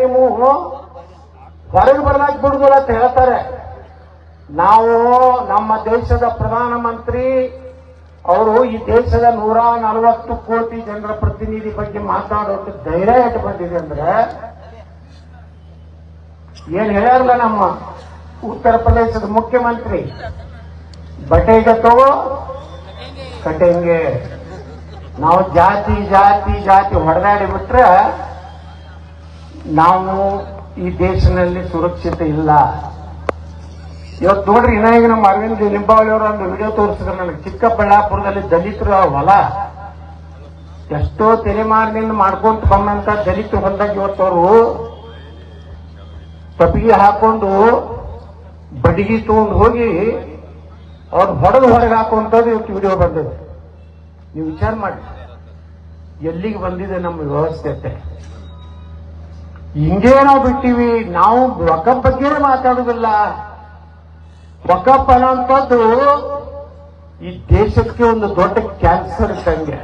ನೀವು ಹೊರಗೆ ಬರ್ಲಾಕ್ ಬಿಡುದಿಲ್ಲ ಅಂತ ಹೇಳ್ತಾರೆ. ನಾವು ನಮ್ಮ ದೇಶದ ಪ್ರಧಾನಮಂತ್ರಿ ಅವರು ಈ ದೇಶದ ನೂರ ನಲವತ್ತು ಕೋಟಿ ಜನರ ಪ್ರತಿನಿಧಿ ಬಗ್ಗೆ ಮಾತಾಡೋದು ಧೈರ್ಯ ಎಟ್ಟು ಬಂದಿದೆ ಅಂದ್ರೆ, ಏನ್ ಹೇಳಲ್ಲ ನಮ್ಮ ಉತ್ತರ ಪ್ರದೇಶದ ಮುಖ್ಯಮಂತ್ರಿ ಬಟೆಗೆ ತಗೋ ನಾವು ಜಾತಿ ಜಾತಿ ಜಾತಿ ಹೊಡೆದಾಡಿ ಬಿಟ್ರೆ ನಾವು ಈ ದೇಶದಲ್ಲಿ ಸುರಕ್ಷಿತ ಇಲ್ಲ. ಇವತ್ತು ನೋಡ್ರಿ ಇನ್ನಾಗಿ ನಮ್ಮ ಅರವಿಂದ್ ನಿಂಬಾವಳಿಯವರು ಒಂದು ವಿಡಿಯೋ ತೋರಿಸಿದ್ರು. ನನಗೆ ಚಿಕ್ಕಬಳ್ಳಾಪುರದಲ್ಲಿ ದಲಿತರ ಹೊಲ. ಎಷ್ಟೋ ತಲೆಮಾರಿನಿಂದ ಮಾಡ್ಕೊಂತ ಬಂದಂತ ದಲಿತರು ಬಂದಾಗ ಇವತ್ತು ಅವರು ತಪ್ಪಿಗೆ ಹಾಕೊಂಡು ಬಡಿಗೆ ತಗೊಂಡು ಹೋಗಿ ಅವ್ರು ಹೊಡೆದು ಹೊರಗೆ ಹಾಕುವಂಥದ್ದು ಇವತ್ತು ವಿಡಿಯೋ ಬಂದಿದೆ ನೀವು ವಿಚಾರ ಮಾಡಿ. ಎಲ್ಲಿಗೆ ಬಂದಿದೆ ನಮ್ಮ ವ್ಯವಸ್ಥೆ ಹಿಂಗೇ ನಾವು ಬಿಟ್ಟಿವಿ, ನಾವು ವಕಪ್ ಬಗ್ಗೆನೇ ಮಾತಾಡುದಿಲ್ಲ. ವಕಪ್ ಅನ್ನೋಂಥದ್ದು ಈ ದೇಶಕ್ಕೆ ಒಂದು ದೊಡ್ಡ ಕ್ಯಾನ್ಸರ್ ಇದ್ದಂಗೆ.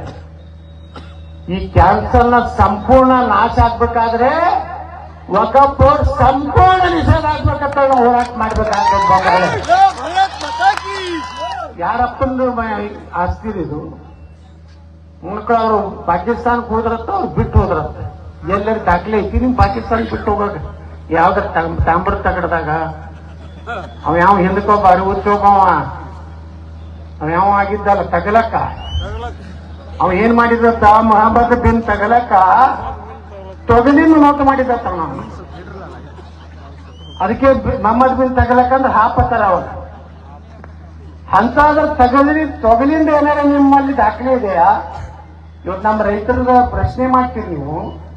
ಈ ಕ್ಯಾನ್ಸರ್ನ ಸಂಪೂರ್ಣ ನಾಶ ಆಗ್ಬೇಕಾದ್ರೆ ವಕಪ್ ಸಂಪೂರ್ಣ ನಿಷೇಧ ಆಗ್ಬೇಕಂತ ನಾವು ಹೋರಾಟ ಮಾಡ್ಬೇಕಾಗ್ತದೆ ಯಾರಪ್ಪಂದು ಆಸ್ತಿರಿದು ಮಕ್ಕಳು ಅವರು ಪಾಕಿಸ್ತಾನಕ್ಕೆ ಹೋದ್ರತ್ತ ಅವ್ರು ಬಿಟ್ಟು ಹೋದ್ರತ್ತ ಎಲ್ಲರೂ ದಾಖಲೆ ಐತಿ, ನಿಮ್ ಪಾಕಿಸ್ತಾನ ಬಿಟ್ಟು ಹೋಗಾಗ ಯಾವ್ದಾರ ತಾಂಬ್ರ ತಗಡದಾಗ? ಅವ ಯಾವ ಹಿಂದಕ್ಕೊಬ್ಬ ಅರಿವತ್ತೊಬ್ಬವ ಅವ. ಯಾವ ಆಗಿದ್ದಲ್ಲ, ತಗಲಕ್ಕ? ಅವ ಏನ್ ಮಾಡಿದತ್ತ? ಮಹಾಭಾರತ ಬಿನ್ ತಗಲಕ್ಕ? ತೊಗಲಿನ ನೋಟ ಮಾಡಿದತ್ತ ಅದಕ್ಕೆ ಮೊಹಮ್ಮದ್ ಬಿನ್ ತಗಲಕ್ಕ ಅಂದ್ರೆ ಹಾಪತ್ತಾರ ಅವಾಗ ಅಂತಾದ್ರೆ ತಗಲಿ ತೊಗಲಿಂದ ಏನಾರ ನಿಮ್ಮಲ್ಲಿ ದಾಖಲೆ ಇದೆಯಾ? ಇವತ್ತು ನಮ್ಮ ರೈತರ ಪ್ರಶ್ನೆ ಮಾಡ್ತೀರಿ ನೀವು.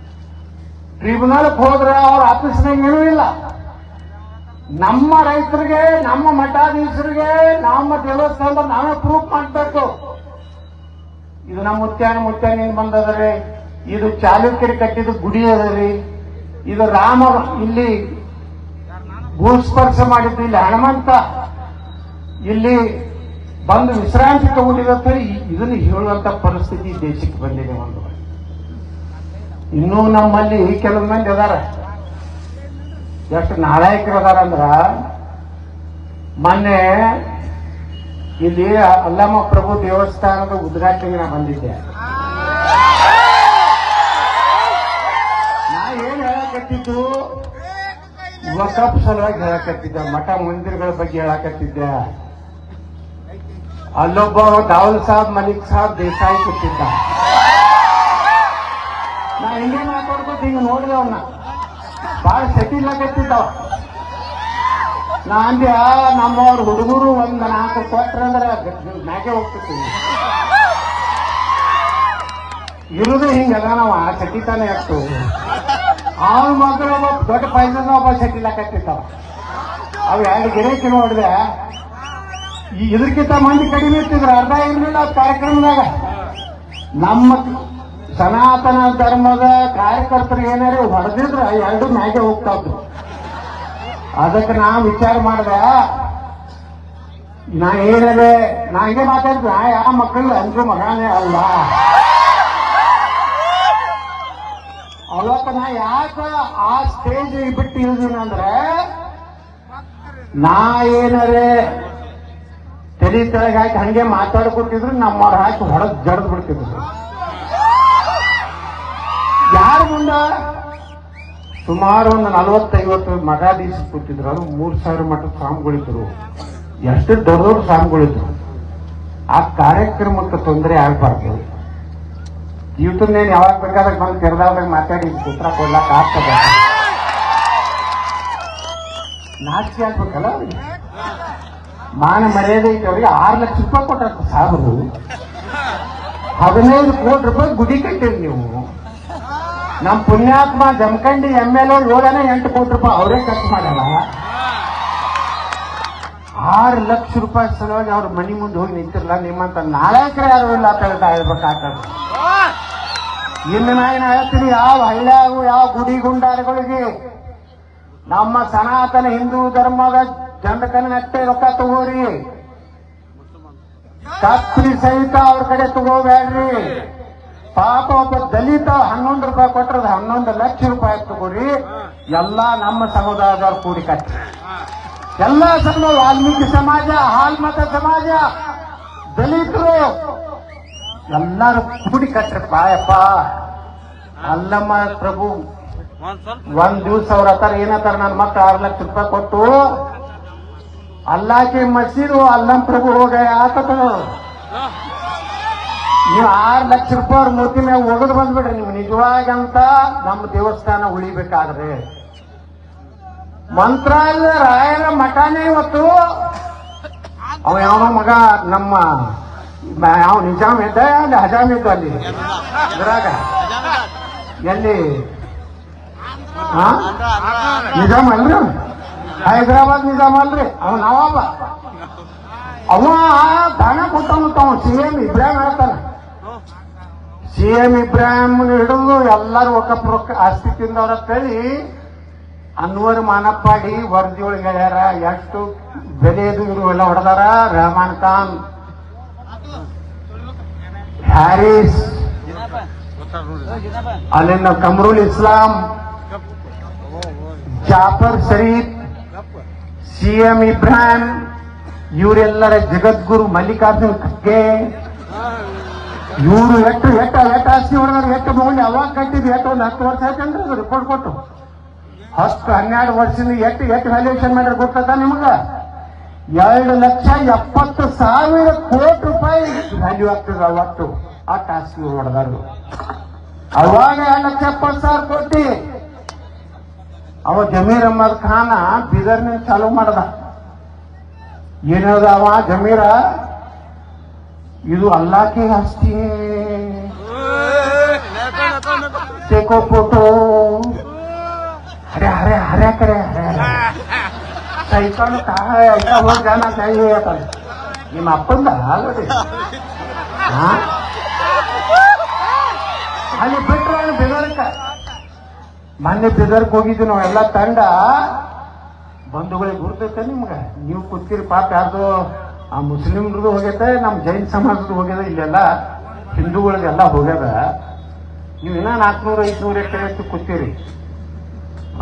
ಟ್ರಿಬ್ಯುನಲ್ ಹೋದ್ರೆ ಅವ್ರ ಆಫೀಸ್ನಾಗ ಇಲ್ಲ. ನಮ್ಮ ರೈತರಿಗೆ, ನಮ್ಮ ಮಠಾಧೀಶರಿಗೆ, ನಮ್ಮ ದೇವಸ್ಥಾನದ ನಾವೇ ಪ್ರೂಫ್ ಮಾಡಬೇಕು. ಇದು ನಮ್ಮ ಮುತ್ಯಾನ ಮುತ್ಯಾನಿಂದ ಬಂದದ್ರಿ? ಇದು ಚಾಲುಕ್ಯರಿ ಕಟ್ಟಿದ ಗುಡಿ ಅದರಿ. ಇದು ರಾಮ ಇಲ್ಲಿ ಭೂಸ್ಪರ್ಶ ಮಾಡಿದ್ದು, ಇಲ್ಲಿ ಹನುಮಂತ. ಇಲ್ಲಿ ಬಂದು ವಿಶ್ರಾಂತಿ ತಗೊಂಡಿರತ್ತೆ ಇದನ್ನು ಹೇಳುವಂತ ಪರಿಸ್ಥಿತಿ ದೇಶಕ್ಕೆ ಬಂದಿದೆ ಒಂದು. ಇನ್ನೂ ನಮ್ಮಲ್ಲಿ ಕೆಲವು ಮಂದಿ ಅದಾರ. ಎಷ್ಟು ನಾಲಾಯಕರು ಅದಾರ ಅಂದ್ರ, ಮೊನ್ನೆ ಇಲ್ಲಿ ಅಲ್ಲಮ್ಮ ಪ್ರಭು ದೇವಸ್ಥಾನದ ಉದ್ಘಾಟನೆಗೆ ನಾ ಬಂದಿದ್ದೆ. ನಾ ಏನ್ ಹೇಳಕತ್ತಿದ್ದು? ವಕಫ್ ಸಲುವಾಗಿ ಹೇಳಕತ್ತಿದ್ದೆ, ಮಠ ಮಂದಿರಗಳ ಬಗ್ಗೆ ಹೇಳಕತ್ತಿದ್ದೆ. ಅಲ್ಲೊಬ್ಬ ದಾವಲ್ ಸಾಬ್, ಮಲಿಕ್ ಸಾಬ್, ದೇಸಾಯಿ ಕೂತಿದ್ದ ನಾ ಹಿಂಗೆ ಮಾತಾಡ್ಕೊತ ಹಿಂಗೆ ನೋಡಿದೆ ಅವನ್ನ ಬಾಳ ಸೆಟಿಲ್ ಆಗತ್ತಿದ್ದಾವ ನಾ ನಮ್ಮವ್ರ ಹುಡುಗರು ಒಂದ್ ನಾಲ್ಕು ಕೊಟ್ರಂದ್ರ ಮ್ಯಾಗೆ ಹೋಗ್ತಿರ್ತೀನಿ ಇರುದು ಹಿಂಗಲ್ಲ ನಾವು, ಆ ಸೆಟಿತಾನೆ ಆಗ್ತು ಅವನ ಮಾತ್ರ ಒಬ್ಬ ದೊಡ್ಡ ಪೈಸನ ಒಬ್ಬ ಸೆಟಿಲ್ ಆಗತ್ತಿದ್ದಾವ ಅವು ಎರಡು ಗಿರೇಕಿ ನೋಡಿದೆ. ಇದಕ್ಕಿಂತ ಮಂದಿ ಕಡಿಮೆ ಇರ್ತಿದ್ರು, ಅರ್ಧ ಇರ್ಲಿಲ್ಲ ಕಾರ್ಯಕ್ರಮದಾಗ. ನಮ್ಮ ಸನಾತನ ಧರ್ಮದ ಕಾರ್ಯಕರ್ತರು ಏನಾರು ಹೊಡೆದಿದ್ರ ಎರಡು ಮ್ಯಾಗೆ ಹೋಗ್ತಾ ಇದ್ರು ಅದಕ್ಕೆ ನಾ ವಿಚಾರ ಮಾಡ್ದ, ನಾ ಏನದೆ, ನಾ ಹಿಂಗೆ ಮಾತಾಡಿದ್ರೆ ನಾ ಯಾವ ಮಕ್ಕಳು ಅಂದ್ರೆ ಮಗನೇ ಅಲ್ಲ. ಅವತ್ತ ನಾ ಯಾಕ ಆ ಸ್ಟೇಜ್ ಬಿಟ್ಟು ಇಳಿದೀನಿ ಅಂದ್ರೆ, ನಾ ಏನರೇ ತಲೆ ಕೆಳಗೆ ಹಾಕಿ ಹಂಗೆ ಮಾತಾಡ್ಕೊತಿದ್ರು ನಮ್ಮವ್ರು ಹಾಕಿ ಹೊಡೆದ್ ಜಡ್ದು ಬಿಡ್ತಿದ್ರು. ಯಾರ ಮುಂದ ಸುಮಾರು ಒಂದು ನಲವತ್ತೈವತ್ತು ಮಠಾಧೀಶ ಕೂತಿದ್ರು. ಅದು ಮೂರು ಸಾವಿರ ಮಠದ ಸ್ವಾಮಿಗಳಿದ್ರು. ಎಷ್ಟು ದೊಡ್ಡ ಸ್ವಾಮಿಗಳಿದ್ರು. ಆ ಕಾರ್ಯಕ್ರಮಕ್ಕೆ ತೊಂದರೆ ಆಗ್ಬಾರ್ದು. ಇವತ್ತನ್ನೇನು ಯಾವಾಗ ಬೇಕಾದಾಗ ಬಂದು ತೆರೆದಾಗ ಮಾತಾಡಿ ಉತ್ತರ ಕೊಡ್ಲಾಕ ಆಗ್ತದ. ನಾಚಿಕೆ ಆಗ್ಬೇಕಲ್ಲ ಮಾನ ಮರ್ಯಾದೆ ಐತೆ ಅವ್ರಿಗೆ ಆರು ಲಕ್ಷ ರೂಪಾಯಿ ಕೊಟ್ಟ ಸಾಬರು ಹದಿನೈದು ಕೋಟಿ ರೂಪಾಯಿ ಗುಡಿ ಕಟ್ಟಿರಿ ನೀವು. ನಮ್ಮ ಪುಣ್ಯಾತ್ಮ ಜಮಖಂಡಿ ಎಂ ಎಲ್ ಏಳನೇ ಎಂಟು ಕೋಟಿ ರೂಪಾಯಿ ಅವರೇ ಖರ್ಚು ಮಾಡಲ್ಲ ಆರು ಲಕ್ಷ ರೂಪಾಯಿ ಸಲುವಾಗಿ ಅವ್ರ ಮನಿ ಮುಂದೆ ಹೋಗಿ ನಿಂತಿರಲ್ಲ ನಿಮ್ಮಂತ ನಾಲ್ಕರ ಯಾರು ಇಲ್ಲ ಹೇಳ್ತಾ ಹೇಳ್ಬೇಕಾಗ್ತದೆ ಇನ್ನು ನಾ ಏನ್ ಹೇಳ್ತೀನಿ, ಯಾವ ಹಳ್ಳಿಯಾಗು, ಯಾವ ಗುಡಿ ಗುಂಡಾರಗಳಿಗೆ ನಮ್ಮ ಸನಾತನ ಹಿಂದೂ ಧರ್ಮದ ಜನಕನಷ್ಟೇ ರೊಕ್ಕ ತಗೋರಿ. ಕತ್ರಿ ಸಹಿತ ಅವ್ರ ಕಡೆ ತಗೋಬೇಡ್ರಿ. ಪಾಪ ಒಬ್ಬ ದಲಿತ ಹನ್ನೊಂದು ರೂಪಾಯಿ ಕೊಟ್ಟರದ ಹನ್ನೊಂದು ಲಕ್ಷ ರೂಪಾಯಿ ತಗೋರಿ ಎಲ್ಲಾ ನಮ್ಮ ಸಮುದಾಯದವ್ರು ಕೂಡಿ ಕಟ್ಟಿ ಎಲ್ಲ ಸಮ, ವಾಲ್ಮೀಕಿ ಸಮಾಜ ಹಾಲ್ಮತ ಸಮಾಜ, ದಲಿತರು ಎಲ್ಲರೂ ಕೂಡಿ ಕಟ್ಟ್ರಿ ಯಪ್ಪ ಅಲ್ಲಮ್ಮ ಪ್ರಭು, ಒಂದ್ ದಿವ್ಸ ಅವ್ರ ಹತ್ತಾರ ಏನತ್ತಾರ ನನ್ನ ಮಕ್ಳು ಆರು ಲಕ್ಷ ರೂಪಾಯಿ ಕೊಟ್ಟು, ಅಲ್ಲಾಕಿ ಮಸೀದು ಅಲ್ಲಂ ಪ್ರಭು ಹೋಗ ಆತದ. ನೀವು ಆರು ಲಕ್ಷ ರೂಪಾಯಿ ಮೂರ್ತಿ ಮ್ಯಾಗ ಒಗದು ಬಂದ್ಬಿಡ್ರಿ ನೀವು. ನಿಜವಾಗಂತ ನಮ್ಮ ದೇವಸ್ಥಾನ ಉಳಿಬೇಕಾದ್ರೆ. ಮಂತ್ರಾಲಯ, ರಾಯರ ಮಠನೇ ಇವತ್ತು. ಅವ ಯಾವ ಮಗ ನಮ್ಮ ಯಾವ ನಿಜಾಮ್ ಇದ್ದ? ಅಲ್ಲಿ ಹಜಾಮ್ ಇದ್ದ ಅಲ್ಲಿ. ಇದ್ರಾಗ. ಎಲ್ಲಿ? ನಿಜಾಮ್ ಅಲ್ರಿ ಹೈದ್ರಾಬಾದ್ ನಿಜಾಮ್ ಅಲ್ರಿ? ಅವ ನವಾಬ. ಅವ ದಾನ ಕೊಟ್ಟವನು ಸಿ ಎಂ ಇಬ್ರಾಹಿಂ ಹೇಳ್ತಾನೆ ಸಿ ಎಂ ಇಬ್ರಾಹಿಂ ಹಿಡಿದು ಎಲ್ಲರೂ ಒಕ್ಕಪ್ಪ ರೊಕ್ಕ ಆಸ್ತಿ ತಿಂದವ್ರ ತಳಿ. ಅನ್ವರ್ ಮಾನಪ್ಪಾಡಿ ವರದಿ ಒಳಗೆ ಹೇಳ್ಯಾರ, ಎಷ್ಟು ಬೆಲೆದು ಇವರು ಎಲ್ಲ ಹೊಡೆದಾರ? ರೆಹಮಾನ್ ಖಾನ್. ಹ್ಯಾರಿಸ್. ಅಲ್ಲಿಂದ Qamarul Islam. Jaffer Sharif. C M Ibrahim. ಇವರೆಲ್ಲರ ಜಗದ್ಗುರು ಮಲ್ಲಿಕಾರ್ಜುನ್ ಖರ್ಗೆ. ಇವರು ಎಷ್ಟು ಎಷ್ಟು ಎಷ್ಟು ಆಸ್ತಿ ಹೊಡೆದ್ರೆ ಎಷ್ಟು ಮೌಲ್ಯ ಅವಾಗ ಕಟ್ಟಿದ್ದು ಎಷ್ಟು ಒಂದು ಹತ್ತು ವರ್ಷ ಆಯ್ತಂದ್ರೆ ರಿಪೋರ್ಟ್ ಕೊಟ್ಟು. ಹತ್ತು ಹನ್ನೆರಡು ವರ್ಷದಿಂದ ಎಷ್ಟು ಎಷ್ಟು ವ್ಯಾಲ್ಯೂಯೇಷನ್ ಮಾಡಿದ್ರೆ ಗೊತ್ತದ ನಿಮ್ಗೆ? ಎರಡು ಲಕ್ಷ ಎಪ್ಪತ್ತು ಸಾವಿರ ಕೋಟಿ ರೂಪಾಯಿ ವ್ಯಾಲ್ಯೂ ಆಗ್ತದೆ ಅವತ್ತು. ಆ ಟಾಸ್ಕ್ ಹೊಡೆದಾರು. ಅವಾಗ ಎರಡು ಲಕ್ಷ ಎಪ್ಪತ್ತು ಸಾವಿರ ಕೋಟಿ. ಅವ ಜಮೀರ್ ಅಹಮದ್ ಖಾನ ಬೀದರ್ನಿಂದ ಚಾಲೂ ಮಾಡ್ದ. ಏನದ ಅವ? ಜಮೀರ ಇದು ಅಲ್ಲಾಕೆ ಆಸ್ತಿ ತೆಕೋ ಫೋಟೋ. ಅರೆ ಅರೆ ಅರೆ ಕಡೆ ಸೈಕಲ್ ಐತಾ ಹೋಗಿ ಕೈ ಹೇಳ್ತಾರೆ ನಿಮ್ಮ ಅಪ್ಪಂದ ಆಗದೆ. ಅಲ್ಲಿ ಬಿಟ್ರೆ ಅಲ್ಲಿ ಬೆದರ್ಕ ಮೊನ್ನೆ ಹೋಗಿದ್ದು ನಾವು ಎಲ್ಲ ತಂಡ. ಬಂಧುಗಳಿಗೆ ಗುರುತೈತೆ ನಿಮ್ಗೆ. ನೀವು ಕೂತೀರಿ ಪಾಪ ಯಾರ್ದು ಆ ಮುಸ್ಲಿಮ್ರದ್ದು ಹೋಗ್ಯತೆ ನಮ್ಮ ಜೈನ್ ಸಮಾಜದ್ದು ಹೋಗ್ಯದ ಇಲ್ಲೆಲ್ಲ ಹಿಂದೂಗಳಿಗೆಲ್ಲ ಹೋಗ್ಯದ. ನೀವು ಇನ್ನ ನಾಲ್ಕನೂರ, ಐದುನೂರು ಎಕರೆ ಅಷ್ಟು ಕೂತೀರಿ.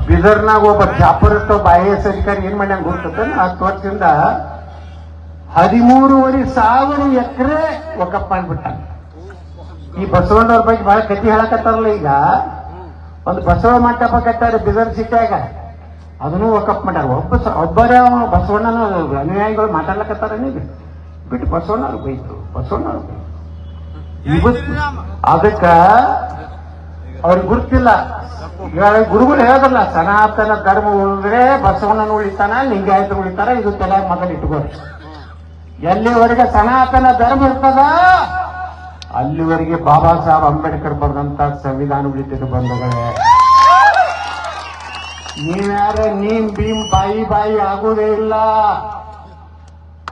ಬೀದರ್ನಾಗ ಒಬ್ಬ ಜಾಫರ್ ಬಾಯಿ ಎಸ್ ಅಧಿಕಾರಿ ಏನ್ ಮಾಡ್ಯಾನ ಗೊತ್ತದ ಹತ್ತು ವರ್ಷದಿಂದ ಹದಿಮೂರುವರೆ ಸಾವಿರ ಎಕರೆ ಒಕ್ಕಪ್ಪ ಮಾಡ್ಬಿಟ್ಟ ಈ ಬಸವಣ್ಣವ್ರ ಬಗ್ಗೆ ಬಹಳ ಕತಿ ಹೇಳಕತ್ತಾರಲ್ಲ ಈಗ. ಒಂದು ಬಸವ ಮಂಟಪ ಕಟ್ಟಾರೆ ಬೀದರ್ ಸಿಟ್ಯಾಗ ಅದನ್ನು ವಕಪ್ ಮಾಡ್ಯಾರ. ಒಬ್ಬ ಒಬ್ಬರ ಬಸವಣ್ಣನ ಅನುಯಾಯಿಗಳು ನೀವು ಬಿಟ್ಟು ಬಸವಣ್ಣವ್ರು ಬೈತು ಬಸವಣ್ಣವ್ರು ಬೈತು. ಅದಕ್ಕ ಅವ್ರಿಗೆ ಗುರುತಿಲ್ಲ. ಗುರುಗಳು ಹೇಳೋದಲ್ಲ, ಸನಾತನ ಧರ್ಮ ಉಳಿದ್ರೆ ಬಸವಣ್ಣನ ಉಳಿತಾನ, ಲಿಂಗಾಯತರು ಉಳಿತಾರ, ಇದು ತಲೆ ಮೊದಲು ಇಟ್ಕೋರಿ. ಎಲ್ಲಿವರೆಗೆ ಸನಾತನ ಧರ್ಮ ಇರ್ತದ? ಅಲ್ಲಿವರೆಗೆ ಬಾಬಾ ಸಾಹೇಬ್ ಅಂಬೇಡ್ಕರ್ ಬರೆದಂತ ಸಂವಿಧಾನ ಉಳಿತಿದ್ದು ಬಂಧುಗಳೇ. ನೀವ್ಯಾರ ನೀನ್ ಭೀಮ್ ಬಾಯಿ ಬಾಯಿ ಆಗೋದೇ ಇಲ್ಲ.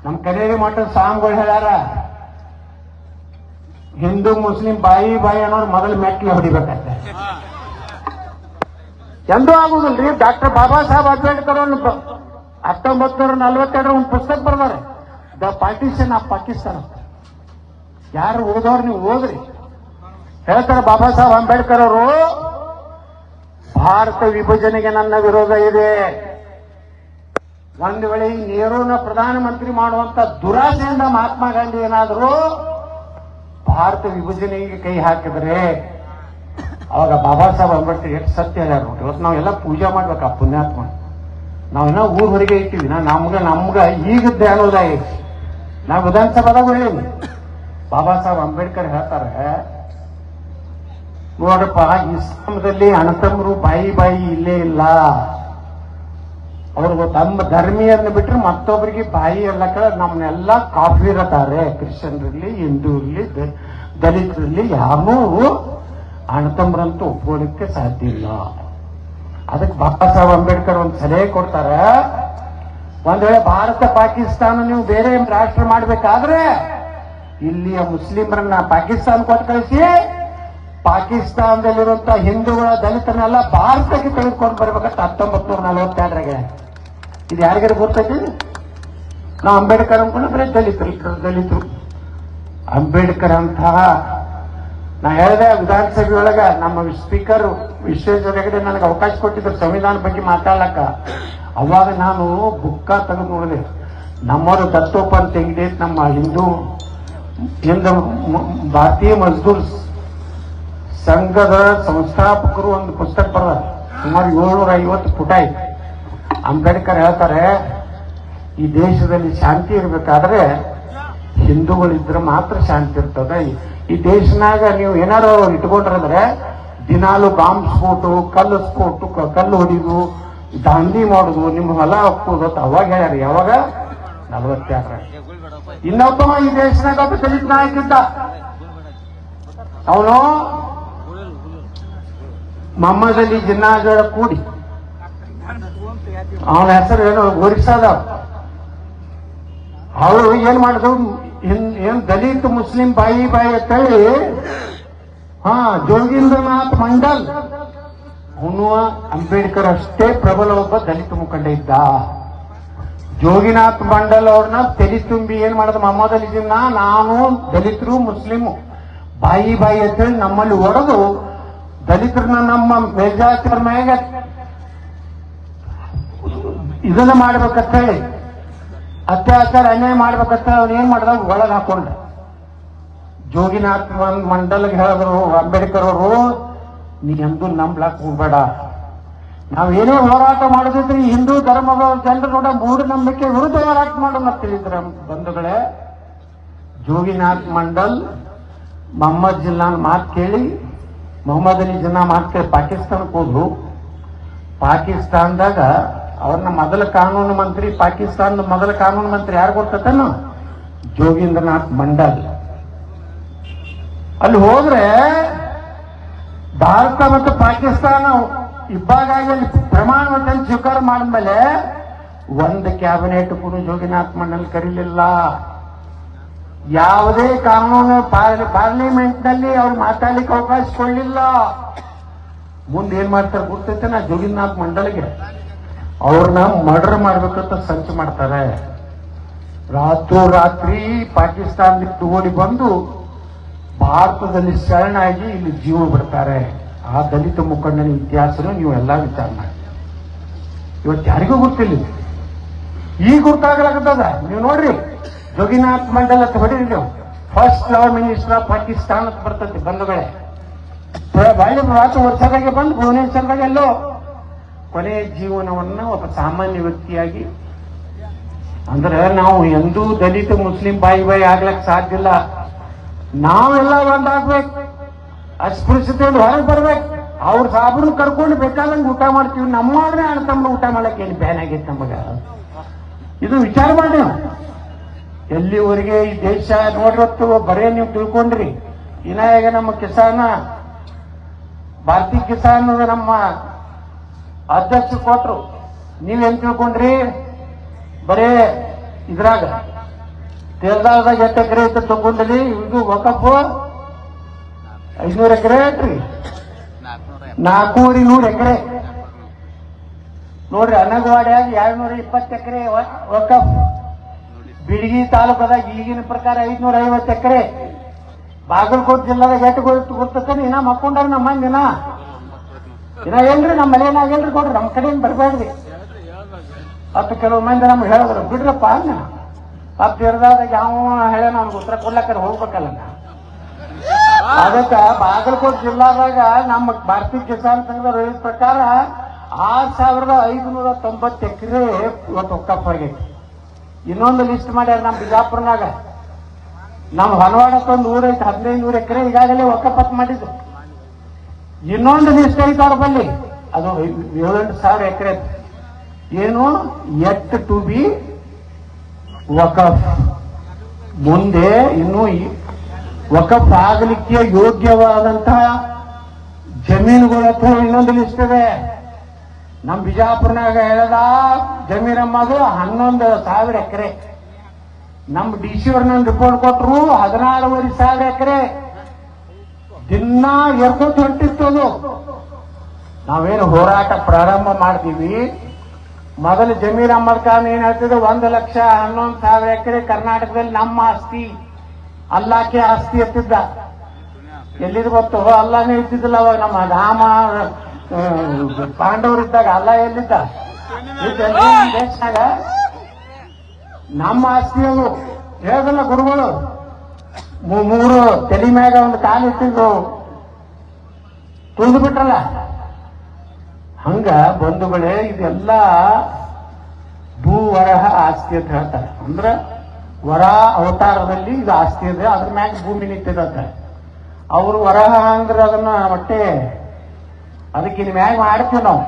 ನಮ್ ಕಡೆಗೆ ಮಠದ ಸಾಂಗ್ಗಳು ಹೇಳ್ಯಾರ, ಹಿಂದೂ, ಮುಸ್ಲಿಂ ಬಾಯಿ ಬಾಯಿ ಅನ್ನೋರು ಮೊದಲು ಮೆಟ್ಲು ಹೊಡಿಬೇಕಂತೆ. ಎಂದೂ ಆಗುದಿಲ್ರಿ, ಡಾಕ್ಟರ್ ಬಾಬಾ ಸಾಹೇಬ್ ಅಂಬೇಡ್ಕರ್ ಒಂದು ಹತ್ತೊಂಬತ್ತು ನೂರ ಒಂದು ಪುಸ್ತಕ ಬರ್ದಾರೆ. ದ ಪಾರ್ಟಿಷನ್ ಆಫ್ ಪಾಕಿಸ್ತಾನ ಯಾರು ಓದೋರು ನೀವು ಓದ್ರಿ. ಹೇಳ್ತಾರೆ ಬಾಬಾ ಸಾಹೇಬ್ ಅಂಬೇಡ್ಕರ್ ಅವರು ಭಾರತ ವಿಭಜನೆಗೆ ನನ್ನ ವಿರೋಧ ಇದೆ. ಒಂದು ವೇಳೆ ಈ ನೆಹರೂನ ಪ್ರಧಾನಮಂತ್ರಿ ಮಾಡುವಂತ ದುರಾಸೆಯಿಂದ ಮಹಾತ್ಮ ಗಾಂಧಿ ಏನಾದರೂ ಭಾರತ ವಿಭಜನೆಗೆ ಕೈ ಹಾಕಿದ್ರೆ, ಅವಾಗ ಬಾಬಾ ಸಾಹೇಬ್ ಅಂಬೇಡ್ಕರ್ ಎಷ್ಟು ಸತ್ಯ ಹೇಳ್ಯಾರ ನೋಡಿ ಇವತ್ತು ನಾವೆಲ್ಲ ಪೂಜೆ ಮಾಡ್ಬೇಕು ಆ ಪುಣ್ಯಾತ್ಮ. ನಾವೇನೋ ಊರ್ ಹೊರಗೆ ಇಟ್ಟಿವಿ. ನಾ ನಮ್ಗ ನಮ್ಗ ಈಗ ಜ್ಞಾನೋದಯ ಐತಿ. ನಾವು ವಿಧಾನಸಭಾದಾಗ ಹೇಳಿ ಬಾಬಾ ಸಾಹೇಬ್ ಅಂಬೇಡ್ಕರ್ ಹೇಳ್ತಾರೆ ನೋಡಪ್ಪ ಇಸ್ಲಾಮದಲ್ಲಿ ಅಣತಮ್ಮರು ಬಾಯಿ ಬಾಯಿ ಇಲ್ಲೇ ಇಲ್ಲ. ಅವ್ರಿಗೆ ತಮ್ಮ ಧರ್ಮಿಯನ್ನು ಬಿಟ್ಟರೆ ಮತ್ತೊಬ್ಬರಿಗೆ ಬಾಯಿ ಎಲ್ಲ ಕಡೆ ನಮ್ಮನ್ನೆಲ್ಲ ಕಾಫಿರತಾರೆ ಕ್ರಿಶ್ಚಿಯನ್ರಲ್ಲಿ ಹಿಂದೂ ಇರಲಿ ದಲಿತರಲ್ಲಿ ಯಾರೂ ಅಣತಮ್ರಂತೂ ಒಪ್ಕೊಳ್ಳಿಕ್ಕೆ ಸಾಧ್ಯ ಇಲ್ಲ. ಅದಕ್ಕೆ ಬಾಬಾ ಸಾಹೇಬ್ ಅಂಬೇಡ್ಕರ್ ಒಂದು ಸಲಹೆ ಕೊಡ್ತಾರೆ. ಒಂದ್ ವೇಳೆ ಭಾರತ ಪಾಕಿಸ್ತಾನ ನೀವು ಬೇರೆ ರಾಷ್ಟ್ರ ಮಾಡ್ಬೇಕಾದ್ರೆ ಇಲ್ಲಿಯ ಮುಸ್ಲಿಮರನ್ನ ಪಾಕಿಸ್ತಾನ ಕೊಟ್ಟು ಕಳಿಸಿ ಪಾಕಿಸ್ತಾನದಲ್ಲಿರುವಂತ ಹಿಂದೂಗಳ ದಲಿತನೆಲ್ಲ ಭಾರತಕ್ಕೆ ತೆಗೆದುಕೊಂಡು ಬರ್ಬೇಕಂತ ಹತ್ತೊಂಬತ್ತು ನೂರ ನಲವತ್ತೆರಡರಾಗ. ಇದು ಯಾರಿಗಾರು ಗೊತ್ತೈತಿ? ನಾ ಅಂಬೇಡ್ಕರ್ ಅನ್ಕೊಂಡ್ರೆ ದಲಿತರು ಇದ್ರು ದಲಿತರು. ಅಂಬೇಡ್ಕರ್ ಅಂತಹ, ನಾ ಹೇಳಿದೆ ವಿಧಾನಸಭೆ ಒಳಗ ನಮ್ಮ ಸ್ಪೀಕರ್ ವಿಶ್ವೇಶ್ವರ ಹೆಗಡೆ ನನಗೆ ಅವಕಾಶ ಕೊಟ್ಟಿದ್ರು ಸಂವಿಧಾನ ಬಗ್ಗೆ ಮಾತಾಡ್ಲಕ್ಕ. ಅವಾಗ ನಾನು ಬುಕ್ಕ ತೆಗೆದು ನೋಡಿದೆ. ನಮ್ಮವರು ದತ್ತೋಪ ಅಂತ ಹೆಂಗಿದೆ ನಮ್ಮ ಹಿಂದೂ ಹಿಂದೂ ಭಾರತೀಯ ಮಜ್ದೂರ್ ಸಂಘದ ಸಂಸ್ಥಾಪಕರು ಒಂದು ಪುಸ್ತಕ ಬರೆದ. ಸುಮಾರು ಏಳ್ನೂರ ಐವತ್ತು ಪುಟ ಇದೆ ಅಂಬೇಡ್ಕರ್ ಹೇಳ್ತಾರೆ, ಈ ದೇಶದಲ್ಲಿ ಶಾಂತಿ ಇರಬೇಕಾದ್ರೆ ಹಿಂದೂಗಳಿದ್ರೆ ಮಾತ್ರ ಶಾಂತಿ ಇರ್ತದೆ. ಈ ದೇಶನಾಗ ನೀವು ಏನಾರು ಇಟ್ಕೊಂಡ್ರಂದ್ರೆ, ದಿನಾಲು ಬಾಂಬ್ ಸ್ಫೋಟು, ಕಲ್ಲು ಸ್ಫೋಟು ಕಲ್ಲು ಹೊಡಿದು, ದಾಂಧಿ ಮಾಡುದು ನಿಮ್ಮ ಹೊಲ ಹಾಕೋದು ಅವಾಗ ಹೇಳ್ಯಾರ. ಯಾವಾಗ? ನಲವತ್ತಾರ ಇನ್ನೊಬ್ಬ ಈ ದೇಶನಾಗ ದಲಿತ ನಾಯಕಿದ್ದ ಅವನು ಮೊಹಮ್ಮದ್ ಅಲಿ ಜಿನ್ನಾಜೋಳ ಕೂಡಿ. ಅವನ ಹೆಸರು ಏನು ಗೋರಿಸಾದ ಅವರು ಏನ್ ಮಾಡಿದ್ರು ಏನ್ ದಲಿತ ಮುಸ್ಲಿಂ ಬಾಯಿ ಬಾಯಿ ಅಂತ ಹೇಳಿ ಹಾ ಜೋಗೀಂದ್ರನಾಥ್ ಮಂಡಲ್. ಅವನು ಅಂಬೇಡ್ಕರ್ ಅಷ್ಟೇ ಪ್ರಬಲ ಒಬ್ಬ ದಲಿತ ಮುಖಂಡ ಇದ್ದ. ಜೋಗಿನಾಥ್ ಮಂಡಲ್ ಅವ್ರನ್ನ ತಲೆ ತುಂಬಿ ಏನ್ ಮಾಡಿದ ಮೊಹಮ್ಮದ್ ಜಿನ್ನಾ ನಾನು ದಲಿತರು, ಮುಸ್ಲಿಮು. ಬಾಯಿ ಬಾಯಿ ಅಂತೇಳಿ ನಮ್ಮಲ್ಲಿ ಹೊಡೆದು ದಲಿತರನ್ನ ನಮ್ಮ ಮೇಲ್ಜಾತಿಯವ್ರ ಮ್ಯಾಗ ಇದನ್ನ ಮಾಡ್ಬೇಕಂತ ಹೇಳಿ, ಅತ್ಯಾಚಾರ ಅನ್ಯಾಯ ಮಾಡ್ಬೇಕಂತ ಅವ್ನು ಏನ್ ಮಾಡ್ದ ಒಳಗೆ ಹಾಕೊಂಡ ಜೋಗಿನಾಥ್ ಮಂಡಲ್ಗೆ ಹೇಳಿದ್ರು, ಅಂಬೇಡ್ಕರ್ ಅವರು, ನೀ ಎಂದೂ ನಂಬ್ಲಾಕ್ ಹೋಗ್ಬೇಡ. ನಾವ್ ಏನೇ ಹೋರಾಟ ಮಾಡಿದ್ರೆ ಹಿಂದೂ ಧರ್ಮದ ಜನರು ನೋಡ ಮೂಢನಂಬಿಕೆ ವಿರುದ್ಧ ಹೋರಾಟ ಮಾಡೋಣ ತಿಳಿದ್ರ ಬಂಧುಗಳೇ. ಜೋಗಿನಾಥ್ ಮಂಡಲ್, ಮೊಹಮ್ಮದ್ ಜಿಲ್ಲಾನ ಮಾತು ಕೇಳಿ ಮೊಹಮ್ಮದ್ ಅಲಿ ಜನ್ನ ಮತ್ತೆ ಪಾಕಿಸ್ತಾನಕ್ಕೆ ಹೋದ್ರು. ಪಾಕಿಸ್ತಾನದಾಗ ಅವ್ರನ್ನ ಮೊದಲ ಕಾನೂನು ಮಂತ್ರಿ, ಪಾಕಿಸ್ತಾನದ ಮೊದಲ ಕಾನೂನು ಮಂತ್ರಿ ಯಾರು ಗೊತ್ತತನ ಜೋಗೀಂದ್ರನಾಥ್ ಮಂಡಲ್. ಅಲ್ಲಿ ಹೋದ್ರೆ ಭಾರತ ಮತ್ತು ಪಾಕಿಸ್ತಾನ ಇಬ್ಬಾಗಾಗಿ ಅಲ್ಲಿ ಪ್ರಮಾಣ ಸ್ವೀಕಾರ ಮಾಡಿದ್ಮೇಲೆ ಒಂದು ಕ್ಯಾಬಿನೆಟ್ ಕೂಡ ಜೋಗಿನಾಥ್ ಮಂಡಲ್ ಕರೀಲಿಲ್ಲ. ಯಾವುದೇ ಕಾನೂನು ಪಾರ್ಲಿಮೆಂಟ್ನಲ್ಲಿ ಅವ್ರು ಮಾತಾಡ್ಲಿಕ್ಕೆ ಅವಕಾಶ ಕೊಡಲಿಲ್ಲ. ಮುಂದೆ ಏನ್ ಮಾಡ್ತಾರೆ ಗೊತ್ತೈತೆ? ನಾ ಜೋಗಿನಾಥ್ ಮಂಡಳಿಗೆ. ಅವ್ರನ್ನ ಮರ್ಡರ್ ಮಾಡ್ಬೇಕಂತ ಸಂಚು ಮಾಡ್ತಾರೆ. ರಾತ್ರೋರಾತ್ರಿ ಪಾಕಿಸ್ತಾನದ ಓಡಿ ಬಂದು ಭಾರತದಲ್ಲಿ ಶರಣಾಗಿ ಇಲ್ಲಿ ಜೀವ ಬಿಡ್ತಾರೆ. ಆ ದಲಿತ ಮುಖಂಡನ ಇತಿಹಾಸನು ನೀವು ಎಲ್ಲ ವಿಚಾರ ಮಾಡಿ. ಇವತ್ತು ಯಾರಿಗೂ ಗೊತ್ತಿಲ್ಲ. ಈ ಗೊತ್ತಾಗಲಾಗತ್ತದ? ನೀವು ನೋಡ್ರಿ. ಜೋಗಿನಾಥ್ ಮಂಡಲ್ ಅಂತ ನೀವು. First law minister of Pakistan ಅಂತ ಬರ್ತದೆ ಬಂಧುಗಳೇ. ಬಾಳಿ ರಾತ್ರಿ ವರ್ಷದಾಗೆ ಬಂದು ಭುವನೇಶ್ವರದಾಗ ಎಲ್ಲೋ ಕೊನೆ ಜೀವನವನ್ನ ಒಬ್ಬ ಸಾಮಾನ್ಯ ವ್ಯಕ್ತಿಯಾಗಿ, ಅಂದ್ರೆ ನಾವು ಎಂದೂ ದಲಿತ ಮುಸ್ಲಿಂ ಬಾಯಿ ಬಾಯಿ ಆಗ್ಲಕ್ ಸಾಧ್ಯ ಇಲ್ಲ. ನಾವೆಲ್ಲ ಒಂದಾಗ್ಬೇಕು ಅಸ್ಪೃಶ್ಯತೆಯಿಂದ ಹೊರಗೆ ಬರ್ಬೇಕು. ಅವ್ರ ಸಾಬ್ರು ಕರ್ಕೊಂಡು ಬೇಕಾದಂಗೆ ಊಟ ಮಾಡ್ತೀವಿ. ನಮ್ಮ ಆದ್ರೆ ಅಣ್ಣ ತಮ್ಮ ಊಟ ಮಾಡಕ್ಕೆ ಏನು ಬ್ಯಾನ್ ಆಗೈತೆ ನಮಗ? ಇದು ವಿಚಾರ ಮಾಡಿ. ಎಲ್ಲಿವರೆಗೆ ಈ ದೇಶ ನೋಡಿರತ್ತು ಬರೇ ನೀವು ತಿಳ್ಕೊಂಡ್ರಿ. ಇನ್ನ ಈಗ ನಮ್ಮ ಕಿಸಾನ, ಭಾರತೀಯ ಕಿಸಾನ್ ನಮ್ಮ ಅಧ್ಯಕ್ಷ ಕೊಟ್ರು. ನೀವೇನ್ ತಿಳ್ಕೊಂಡ್ರಿ? ಬರೇ ಇದ್ರಾಗ ತೇಲ್ದಾಗ ಎಷ್ಟು ಎಕರೆ ಐತೆ ತಗೊಂಡ್ರಿ? ಇದು ಒಕ್ಕಪ್ಪು ಐನೂರು ಎಕರೆ ಐತ್ರಿ. ನಾಲ್ಕೂವರೆ ನೂರು ಎಕರೆ. ನೋಡ್ರಿ ಅನಗವಾಡ್ಯಾಗ ಎರಡ್ನೂರ ಇಪ್ಪತ್ತು ಎಕರೆ ವಕಫ್ ಬಿಡಗಿ ತಾಲೂಕದಾಗ ಈಗಿನ ಪ್ರಕಾರ ಐದ್ನೂರ ಐವತ್ತು ಎಕರೆ ಬಾಗಲಕೋಟ್ ಜಿಲ್ಲಾದಾಗ ಎಷ್ಟು ಗೊತ್ತು ಇನ್ನ ಮಕ್ಕೊಂಡಾರ ನಮ್ಮ ಮಂದಿ ಇನ್ನ. ಏನ್ರಿ ನಮ್ಮ ಮನೆಯನ್ನಾಗ ಏನ್ರಿ ಕೊಡ್ರಿ. ನಮ್ಮ ಕಡೆಯಿಂದ ಬರಬೇಡ್ರಿ. ಹತ್ತು ಕೆಲವು ಮಂದಿ ನಮ್ಗೆ ಹೇಳಿದ್ರು, ಬಿಡ್ರಪ್ಪ ಅನ್ನ ಅಪ್ಪ ಯಾವ ಹೇಳ ನಮ್ಗೆ ಉತ್ತರ ಕೊಡ್ಲಕ್ಕಾರ ಹೋಗ್ಬೇಕಲ್ಲ. ಅದಕ್ಕ ಬಾಗಲಕೋಟ್ ಜಿಲ್ಲಾದಾಗ ನಮ್ಮ ಭಾರತೀಯ ಕಿಸಾನ್ ಸಂಘದ ಪ್ರಕಾರ ಆರ್ ಸಾವಿರದ ಐದುನೂರ ತೊಂಬತ್ತು ಎಕರೆ ಇವತ್ತು ಒಕ್ಕಪ್ಪ ಆಗೈತಿ. ಇನ್ನೊಂದು ಲಿಸ್ಟ್ ಮಾಡ್ಯಾರ ನಮ್ಮ ಬಿಜಾಪುರನಾಗ. ನಮ್ಮ ಹೊನವಾಡಕ್ಕೆ ಒಂದು ಊರ ಐತಿ ಹದಿನೈದು ನೂರು ಎಕರೆ ಈಗಾಗಲೇ ಒಕ್ಕಪತ್ ಮಾಡಿದ್ರು ಇನ್ನೊಂದು ಲಿಸ್ಟ್ ಐತೆ ಅವ್ರ ಬಲ್ಲಿ. ಅದು ಏಳೆಂಟು ಸಾವಿರ ಎಕರೆ. ಏನು? ಎಟ್ ಟು ಬಿ ವಕಫ್ ಮುಂದೆ ಇನ್ನೂ ವಕಫ್ ಆಗಲಿಕ್ಕೆ ಯೋಗ್ಯವಾದಂತಹ ಜಮೀನುಗಳ ಹತ್ರ ಇನ್ನೊಂದು ಲಿಸ್ಟ್ ಇದೆ. ನಮ್ಮ ಬಿಜಾಪುರನಾಗ ಹೇಳದ ಜಮೀನಮ್ಮದು ಹನ್ನೊಂದು ಸಾವಿರ ಎಕರೆ. ನಮ್ಮ ಡಿ ಸಿ ಅವ್ರ ನನ್ನ ರಿಪೋರ್ಟ್ ಕೊಟ್ಟರು ಹದಿನಾರೂವರೆ ಸಾವಿರ ಎಕರೆ. ದಿನ ಎರ್ಕೋತ ಹೊಂಟಿತ್ತು ಅದು. ನಾವೇನು ಹೋರಾಟ ಪ್ರಾರಂಭ ಮಾಡ್ತೀವಿ. ಮೊದಲು ಜಮೀರ್ ಅಹಮದ್ ಖಾನ್ ಏನ್ ಹೇಳ್ತಿದ್ರು, ಒಂದು ಲಕ್ಷ ಹನ್ನೊಂದು ಸಾವಿರ ಎಕರೆ ಕರ್ನಾಟಕದಲ್ಲಿ ನಮ್ಮ ಆಸ್ತಿ, ಅಲ್ಲಾಕೆ ಆಸ್ತಿ ಎತ್ತಿದ್ದ. ಎಲ್ಲಿದ್ ಗೊತ್ತು? ಅಲ್ಲಾನೇ ಇದ್ದಿದ್ದಿಲ್ಲ ಅವಾಗ ನಮ್ಮ ರಾಮ ಪಾಂಡವರಿದ್ದಾಗ ಅಲ್ಲ ಎಲ್ಲಿದ್ದ? ನಮ್ಮ ಆಸ್ತಿ ಅದು ಹೇಳದಲ್ಲ ಗುರುಗಳು? ಮೂರು ತಲೆ ಮ್ಯಾಗ ಒಂದು ಕಾಲು ಇಟ್ಟಿದ್ರು ತುಳಿದು ಬಿಟ್ರಲ್ಲ? ಹಂಗ ಬಂಧುಗಳೇ ಇದೆಲ್ಲ ಭೂ ವರಹ ಆಸ್ತಿ ಅಂತ ಹೇಳ್ತಾರೆ. ಅಂದ್ರ ವರ ಅವತಾರದಲ್ಲಿ ಇದು ಆಸ್ತಿ ಇದೆ ಅದ್ರ ಮ್ಯಾಗ ಭೂಮಿ ನಿಂತಿದೆ ಅವರು ವರಹ ಅಂದ್ರೆ ಅದನ್ನ ಹೊಟ್ಟೆ ಅದಕ್ಕೆ ಇನ್ ಮ್ಯಾಗ ಮಾಡ್ತೀವಿ ನಾವು.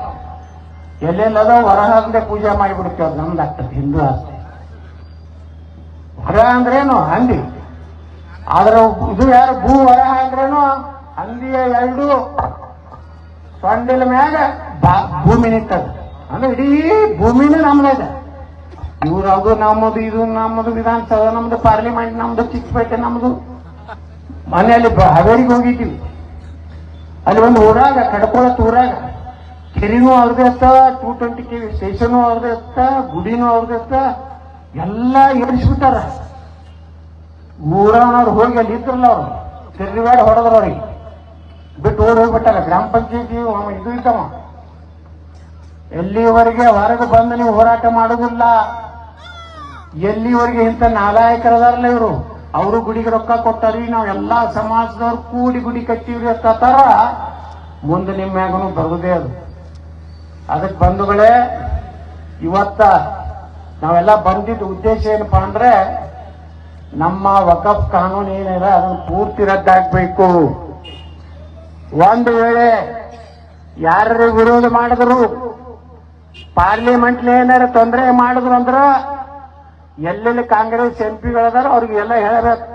ಎಲ್ಲೆಲ್ಲದ ಹೊರ ಅಂದ್ರೆ ಪೂಜೆ ಮಾಡಿಬಿಡ್ತೀವಿ ಅದು ನಮ್ದು ಆಗ್ತದೆ ಹಿಂದೂ ಆಸ್ತಿ ಹೊರ ಅಂದ್ರೇನು? ಹಂದಿ. ಆದ್ರೆ ಇದು ಯಾರು ಭೂ ಹೊರ ಅಂದ್ರೇನು? ಹಂದಿಯ ಎರಡು ಸೊಂಡಿಲ ಮ್ಯಾಗ ಭೂಮಿ ನಿಂತದ ಅಂದ್ರೆ ಇಡೀ ಭೂಮಿನೇ ನಮ್ದೇ ಇವ್ರ ಅದು ನಮ್ಮದು ಇದು ನಮ್ಮದು ವಿಧಾನಸಭಾ, ನಮ್ದು ಪಾರ್ಲಿಮೆಂಟ್ ನಮ್ದು ಚಿಕ್ಕಪೇಟೆ, ನಮ್ದು ಮನೆಯಲ್ಲಿ ಹಾವೇರಿಗೆ ಹೋಗಿದ್ದೀವಿ. ಅಲ್ಲಿ ಒಂದು ಊರಾಗ ಕಡ್ಕೊಳತ್ ಊರಾಗ. ಕೆರಿನೂ ಅವ್ರದೇ ಇತ್ತ two twenty K V station ಅವ್ರದೇ ಇರ್ತ ಗುಡಿನೂ ಅವ್ರದೇ ಇರ್ತ ಎಲ್ಲ ಏರಿಸ್ಬಿಟ್ಟಾರ. ಊರವ್ರು ಹೋಗಿ ಅಲ್ಲಿ ಇದ್ರಲ್ಲ ಅವ್ರು. ತಿರುಗಾಡ ಹೊಡೆದ್ರ ಅವ್ರಿಗೆ. ಬಿಟ್ಟು ಓಡಿ ಹೋಗ್ಬಿಟ್ಟಾರ. ಗ್ರಾಮ ಪಂಚಾಯತಿ ಇದು ಇದ್ದವ ಎಲ್ಲಿವರೆಗೆ ಹೊರಗೆ ಬಂದು ನೀವು ಹೋರಾಟ ಮಾಡೋದಿಲ್ಲ. ಎಲ್ಲಿವರೆಗೆ ಇಂಥ ನಾಲಾಯಕರದಾರಲ್ಲ ಇವರು? ಅವರು ಗುಡಿಗೆ ರೊಕ್ಕ ಕೊಟ್ಟಾರಿ, ನಾವು ಎಲ್ಲಾ ಸಮಾಜದವ್ರು ಕೂಡಿ ಗುಡಿ ಕಟ್ಟಿವ್ರಿ ಅಂತ ಮುಂದೆ ನಿಮ್ಮ ಮ್ಯಾಗನು ಬರುವುದೇ ಅದು. ಅದಕ್ಕೆ ಬಂಧುಗಳೇ, ಇವತ್ತ ನಾವೆಲ್ಲ ಬಂದಿದ್ದ ಉದ್ದೇಶ ಏನಪ್ಪಾ ಅಂದ್ರೆ ನಮ್ಮ ವಕಫ್ ಕಾನೂನು ಏನಿದೆ ಅದನ್ನು ಪೂರ್ತಿ ರದ್ದಾಗಬೇಕು. ಒಂದು ವೇಳೆ ಯಾರು ವಿರೋಧ ಮಾಡಿದ್ರು ಪಾರ್ಲಿಮೆಂಟ್ ಏನಾರ ತೊಂದರೆ ಮಾಡಿದ್ರು ಅಂದ್ರ ಎಲ್ಲೆಲ್ಲಿ ಕಾಂಗ್ರೆಸ್ ಎಂ ಪಿಗಳದಾರ ಅವ್ರಿಗೆಲ್ಲ ಹೇಳಬೇಕು.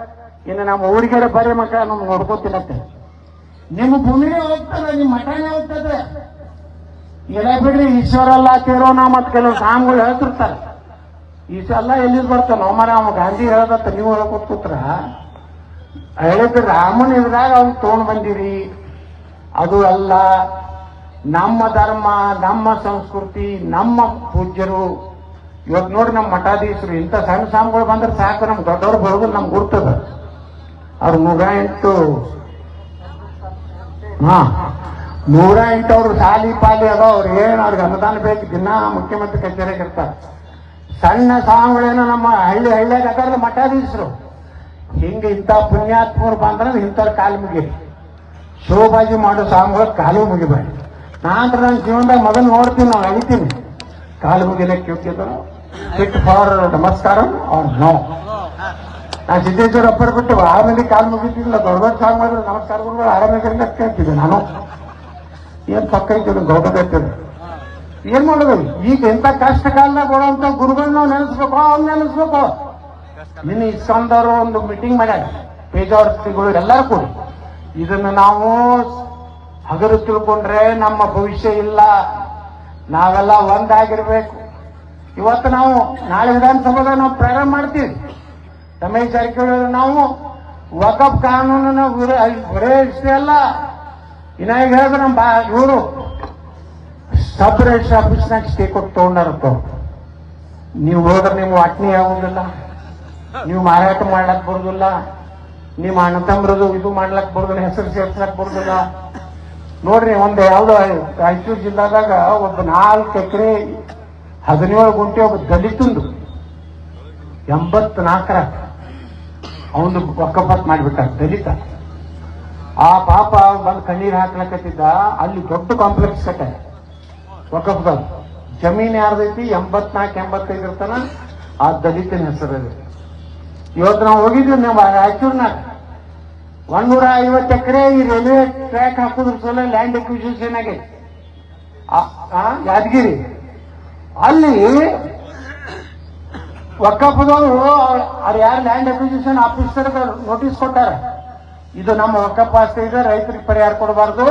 ಇನ್ನು ನಮ್ಮ ಊರಿಗೆ ಬರೀ ಮಕ್ಕಳ ನಮ್ಗೆ ನೋಡ್ಕೋತಿರತ್ತೆ ನಿಮ್ಮ ಭೂಮಿಗೆ ಹೋಗ್ತದೆ ನಿಮ್ಮ ಮಠನೇ ಹೋಗ್ತದೆ ಎಲ್ಲ ಬಿಡ್ರಿ ಈಶ್ವರ ಅಲ್ಲ ತೇರೋ ನಾ ಮತ್ ಕೆಲವು ಸಾಮ್ಗಳು ಹೇಳ್ತಿರ್ತಾರೆ. ಈಶ್ವರ ಎಲ್ಲಿದ್ ಬರ್ತಾನ? ಅವಮಾನ ಅವ ಗಾಂಧಿ ಹೇಳದತ್ತ ನೀವು ಹೇಳ್ಕೊತ್ ಕೂತ್ರ. ಹೇಳಿದ್ರೆ ರಾಮನ ಇದ್ರಾಗ ಅವ್ನು ತಗೊಂಡ್ ಬಂದಿರಿ. ಅದು ಅಲ್ಲ ನಮ್ಮ ಧರ್ಮ ನಮ್ಮ ಸಂಸ್ಕೃತಿ ನಮ್ಮ ಪೂಜ್ಯರು. ಇವತ್ತು ನೋಡಿ ನಮ್ಮ ಮಠಾಧೀಶರು ಇಂಥ ಸಣ್ಣ ಸ್ವಾಮಿಗಳು ಬಂದ್ರೆ ಸಾಕು, ನಮ್ಗೆ ದೊಡ್ಡವ್ರು ಬರೋದು ನಮ್ಗೆ ಗುರ್ತದ. ಅವ್ರು ನೂರ ಎಂಟು, ಹಾ, ನೂರ ಅವ್ರು ಸಾಲಿ ಪಾಲಿ ಅದ ಅವ್ರು ಏನ್ ಅವ್ರಿಗೆ ಅನುದಾನ ಬೇಕು, ದಿನ ಮುಖ್ಯಮಂತ್ರಿ ಕಚೇರಿಗೆ ಇರ್ತಾರೆ. ಸಣ್ಣ ಸ್ವಾಮಿಗಳೇನೋ ನಮ್ಮ ಹಳ್ಳಿ ಹಳ್ಳಿಯಾಗ ಅದಾರಲ್ಲ ಮಠಾಧೀಶರು. ಹಿಂಗೆ ಇಂಥ ಪುಣ್ಯಾತ್ಮರು ಬಂದ್ರೆ ಇಂಥವ್ರ ಕಾಲು ಮುಗಿ. ಶೋಭಾಜಿ ಮಾಡೋ ಸ್ವಾಮಿಗಳು ಕಾಲು ಮುಗಿಬೇಡಿ ನಾನ್ ನನ್ನ ಜೀವನದಾಗ ಮೊದಲು ನೋಡ್ತೀನಿ ನಾವು ಅಳಿತೀನಿ. ಕಾಲು ಮುಗಿಲಕ್ಕೆ ಯೋಗ್ಯದರು ಫಿಟ್ ಫಾರ್ ನಮಸ್ಕಾರ ಅವ್ರು ನೋ ನಾ ಸಿದ್ದೇಶ್ವರ ಅಪ್ಪರ್ ಬಿಟ್ಟು ಆಮೇಲೆ ಕಾಲು ಮುಗಿತಿಲ್ಲ ದೊಡ್ಡ ದೊಡ್ಡ ಸಾಂಗ್ ಮಾಡಿದ್ರೆ ನಮಸ್ಕಾರ ಗುರುಗಳು ಆರಾಮಿದ್ರಿಂದ ಕೇಳ್ತಿದ್ದೆ ನಾನು. ಏನ್ ಪಕ್ಕ ಇದ್ದೀನಿ ಗೌರವ ಇರ್ತದೆ ಏನ್ ಮಾಡೋದು? ಈಗ ಎಂತ ಕಷ್ಟ ಕಾಲದಾಗ ಬರುವಂತ ಗುರುಗಳನ್ನ ನಾವು ನೆನೆಸ್ಬೇಕು, ಅವ್ನು ನೆನೆಸ್ಬೇಕು. ನಿನ್ನ ಇಸ್ಕೊಂಡವರು ಒಂದು ಮೀಟಿಂಗ್ ಮಾಡ್ಯಾರ. ಪೇಜಾವರ್ತಿಗಳು ಎಲ್ಲರೂ ಕೂಡ. ಇದನ್ನು ನಾವು ಹಗರು ತಿಳ್ಕೊಂಡ್ರೆ ನಮ್ಮ ಭವಿಷ್ಯ ಇಲ್ಲ. ನಾವೆಲ್ಲ ಒಂದಾಗಿರ್ಬೇಕು. ಇವತ್ತು ನಾವು ನಾಳೆ ವಿಧಾನಸಭೆದಾಗ ನಾವು ಪ್ರಾರಂಭ ಮಾಡ್ತೀವಿ. ರಮೇಶ್ ಜಾರಕಿಹೊಳಿ ನಾವು ವಕಫ್ ಕಾನೂನನ್ನ ಅಲ್ಲ. ಇನ್ನ ಈಗ ಹೇಳಿದ್ರೆ ನಮ್ಮ ಬಾ ಇವರು ಸಬ್ ರಿಜಿಸ್ಟರ್ ಆಫೀಸ್ನಾಗ ಸ್ಟೇ ಕೊಟ್ಟು ತಗೊಂಡಾರಪ್ಪ ನೀವು ಹೋದ್ರೆ ನಿಮ್ಮ ವಾಟ್ನಿ ಆಗೋದಿಲ್ಲ. ನೀವು ಮಾರಾಟ ಮಾಡ್ಲಕ್ ಬರೋದಿಲ್ಲ. ನಿಮ್ಮ ಅಣ್ಣ ತಮ್ಮರದು ಇದು ಮಾಡ್ಲಕ್ ಬರುದಿಲ್ಲ, ಹೆಸರು ಸೇರ್ಸ್ಲಕ್ ಬರುದಿಲ್ಲ. ನೋಡ್ರಿ, ಒಂದು ಯಾವುದೋ ರಾಯಚೂರು ಜಿಲ್ಲಾದಾಗ ಒಬ್ಬ ನಾಲ್ಕು ಎಕರೆ ಹದಿನೇಳು ಗುಂಟೆ ಒಬ್ಬ ದಲಿತಂದು ಎಂಬತ್ನಾಲ್ಕರ ಅವನು ಒಕ್ಕಪತ್ ಮಾಡಿಬಿಟ್ಟ ದಲಿತ. ಆ ಪಾಪ ಬಂದು ಕಣ್ಣೀರು ಹಾಕ್ಲಕತ್ತಿದ್ದ, ಅಲ್ಲಿ ದೊಡ್ಡ ಕಾಂಪ್ಲೆಕ್ಸ್ ಕಟ್ಟ. ಒಕ್ಕಪ್ಪ ಜಮೀನ್ ಯಾರ್ದೈತಿ? ಎಂಬತ್ನಾಲ್ಕು, ಎಂಬತ್ತೈದು ಇರ್ತಾನ, ಆ ದಲಿತನ ಹೆಸರಲ್ಲಿ. ಇವತ್ತು ನಾವು ಹೋಗಿದ್ವಿ ನಾವು ರಾಯಚೂರ್ನಾಗ. ಒಂದೂರ ಐವತ್ತು ಎಕರೆ ಈ ರೈಲ್ವೆ ಟ್ರ್ಯಾಕ್ ಹಾಕೋದ್ರ ಸಲ ಲ್ಯಾಂಡ್ ಎಕ್ವಿಸಿಷನ್ ಆಗಿ ಯಾದಗಿರಿ. ಅಲ್ಲಿ ಒಕ್ಕಪ್ಪದವರು ಅವ್ರು ಯಾರು ಲ್ಯಾಂಡ್ ಅಕ್ವಿಸಿಷನ್ ಆಫೀಸರ್ ನೋಟಿಸ್ ಕೊಟ್ಟಾರ. ಇದು ನಮ್ಮ ಒಕ್ಕಪ್ಪ ಆಸ್ತಿ ಇದೆ, ರೈತರಿಗೆ ಪರಿಹಾರ ಕೊಡಬಾರ್ದು.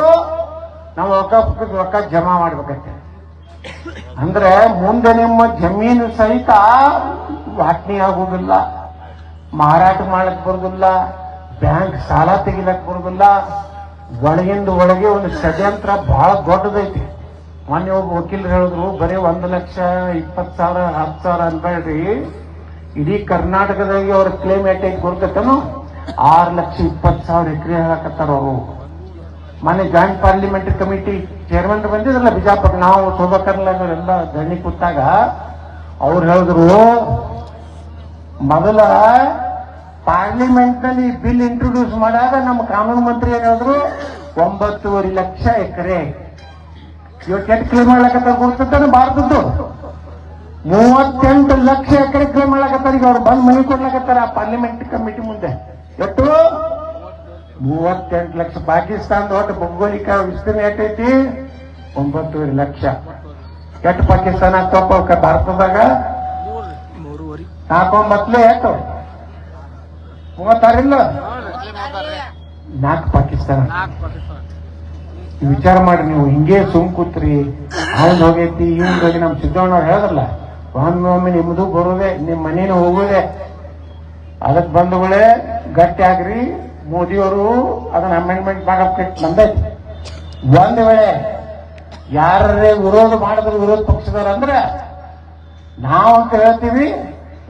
ನಮ್ಮ ಒಕ್ಕಪ್ಪ ರೊಕ್ಕ ಜಮಾ ಮಾಡ್ಬೇಕಂತೆ. ಅಂದ್ರೆ ಮುಂದೆ ನಿಮ್ಮ ಜಮೀನು ಸಹಿತ ವಾಟ್ನಿ ಆಗುವುದಿಲ್ಲ, ಮಾರಾಟ ಮಾಡಕ್ ಬರುದಿಲ್ಲ ಬ್ಯಾಂಕ್ ಸಾಲ ತೆಗಿಲಕ್ ಬರುದಿಲ್ಲ ಒಳಗಿಂದ ಒಳಗೆ ಒಂದು ಷಡ್ಯಂತ್ರ ಬಹಳ ದೊಡ್ಡದೈತಿ. ಮೊನ್ನೆ ಒಬ್ಬ ವಕೀಲರು ಹೇಳಿದ್ರು, ಬರೀ ಒಂದು ಲಕ್ಷ ಇಪ್ಪತ್ತು ಸಾವಿರ, ಹತ್ತು ಸಾವಿರ ಅನ್ಬೇಡ್ರಿ ಇಡೀ ಕರ್ನಾಟಕದಾಗೆ ಅವ್ರ ಕ್ಲೇಮ್ ಎಟ್ಟೈತಿ ಗೊತ್ತೇನು ಆರು ಲಕ್ಷ ಇಪ್ಪತ್ತು ಸಾವಿರ ಎಕರೆ ಹೇಳಕತ್ತಾರ ಅವರು. ಮೊನ್ನೆ ಜಾಯಿಂಟ್ ಪಾರ್ಲಿಮೆಂಟ್ ಕಮಿಟಿ ಚೇರ್ಮನ್ ಬಂದಿದ್ರಲ್ಲ ಬಿಜಾಪುರ, ನಾವು ಶೋಭಕರ್ಲೆಲ್ಲ ಧರಣಿ ಕೂತಾಗ, ಅವ್ರು ಹೇಳಿದ್ರು, ಮೊದಲ ಪಾರ್ಲಿಮೆಂಟ್ನಲ್ಲಿ ಬಿಲ್ ಇಂಟ್ರೊಡ್ಯೂಸ್ ಮಾಡಾಗ ನಮ್ಮ ಕಾನೂನು ಮಂತ್ರಿ ಏನಾದ್ರು ಒಂಬತ್ತುವರೆ ಲಕ್ಷ ಎಕರೆ ಇವತ್ತು ಕೆಟ್ಟ ಕ್ಲೇಮ್ ಮಾಡ್ಲಕತ್ತಾರ ಗೊತ್ತಾನೆ ಭಾರತದ್ದು. ಮೂವತ್ತೆಂಟು ಲಕ್ಷ ಎಕರೆ ಕ್ಲೇಮ್ ಮಾಡ್ಲಕತ್ತಾರ. ಈಗ ಅವ್ರು ಬಂದ್ ಮನೆ ಕೊಡ್ಲಕತ್ತಾರ ಪಾರ್ಲಿಮೆಂಟ್ ಕಮಿಟಿ ಮುಂದೆ. ಎಷ್ಟು? ಮೂವತ್ತೆಂಟು ಲಕ್ಷ. ಪಾಕಿಸ್ತಾನದ ಒಟ್ಟು ಭೌಗೋಳಿಕ ವಿಸ್ತೀರ್ಣ ಎಷ್ಟೈತಿ? ಒಂಬತ್ತುವರೆ ಲಕ್ಷ. ಎಷ್ಟು ಪಾಕಿಸ್ತಾನ ಆಗ್ತಪ್ಪ ಭಾರತದಾಗ? ನಾಲ್ಕೊಂಬತ್ಲೆ ಎಷ್ಟು ಮೂವತ್ತಾರಿಲ್ಲ ನಾಲ್ಕು ಪಾಕಿಸ್ತಾನ. ವಿಚಾರ ಮಾಡಿ, ನೀವು ಹಿಂಗೆ ಸುಮ್ ಕೂತ್ರಿ. ಹೋಗೈತಿ ಇವ್ನ್ ಹೋಗಿ ನಮ್ ಹೇಳದ್ರಲ್ಲ ಹೇಳಿದ್ರಲ್ಲ ಒಮ್ಮೆ ನಿಮ್ದು ಬರೋದೆ ನಿಮ್ ಮನೇನು ಹೋಗೋದೆ ಅದಕ್ ಬಂಧುಗಳೇ ಗಟ್ಟಿ ಆಗ್ರಿ. ಮೋದಿಯವರು ಅದನ್ನ ಅಮೆಂಡ್ಮೆಂಟ್ ಮಾಡಕ್ಕೆ ಬಂದೈತಿ ಒಂದ್ ವೇಳೆ ಯಾರೇ ವಿರೋಧ ಮಾಡಿದ್ರು ವಿರೋಧ ಪಕ್ಷದವ್ರ ಅಂದ್ರೆ, ನಾವಂತ ಹೇಳ್ತೀವಿ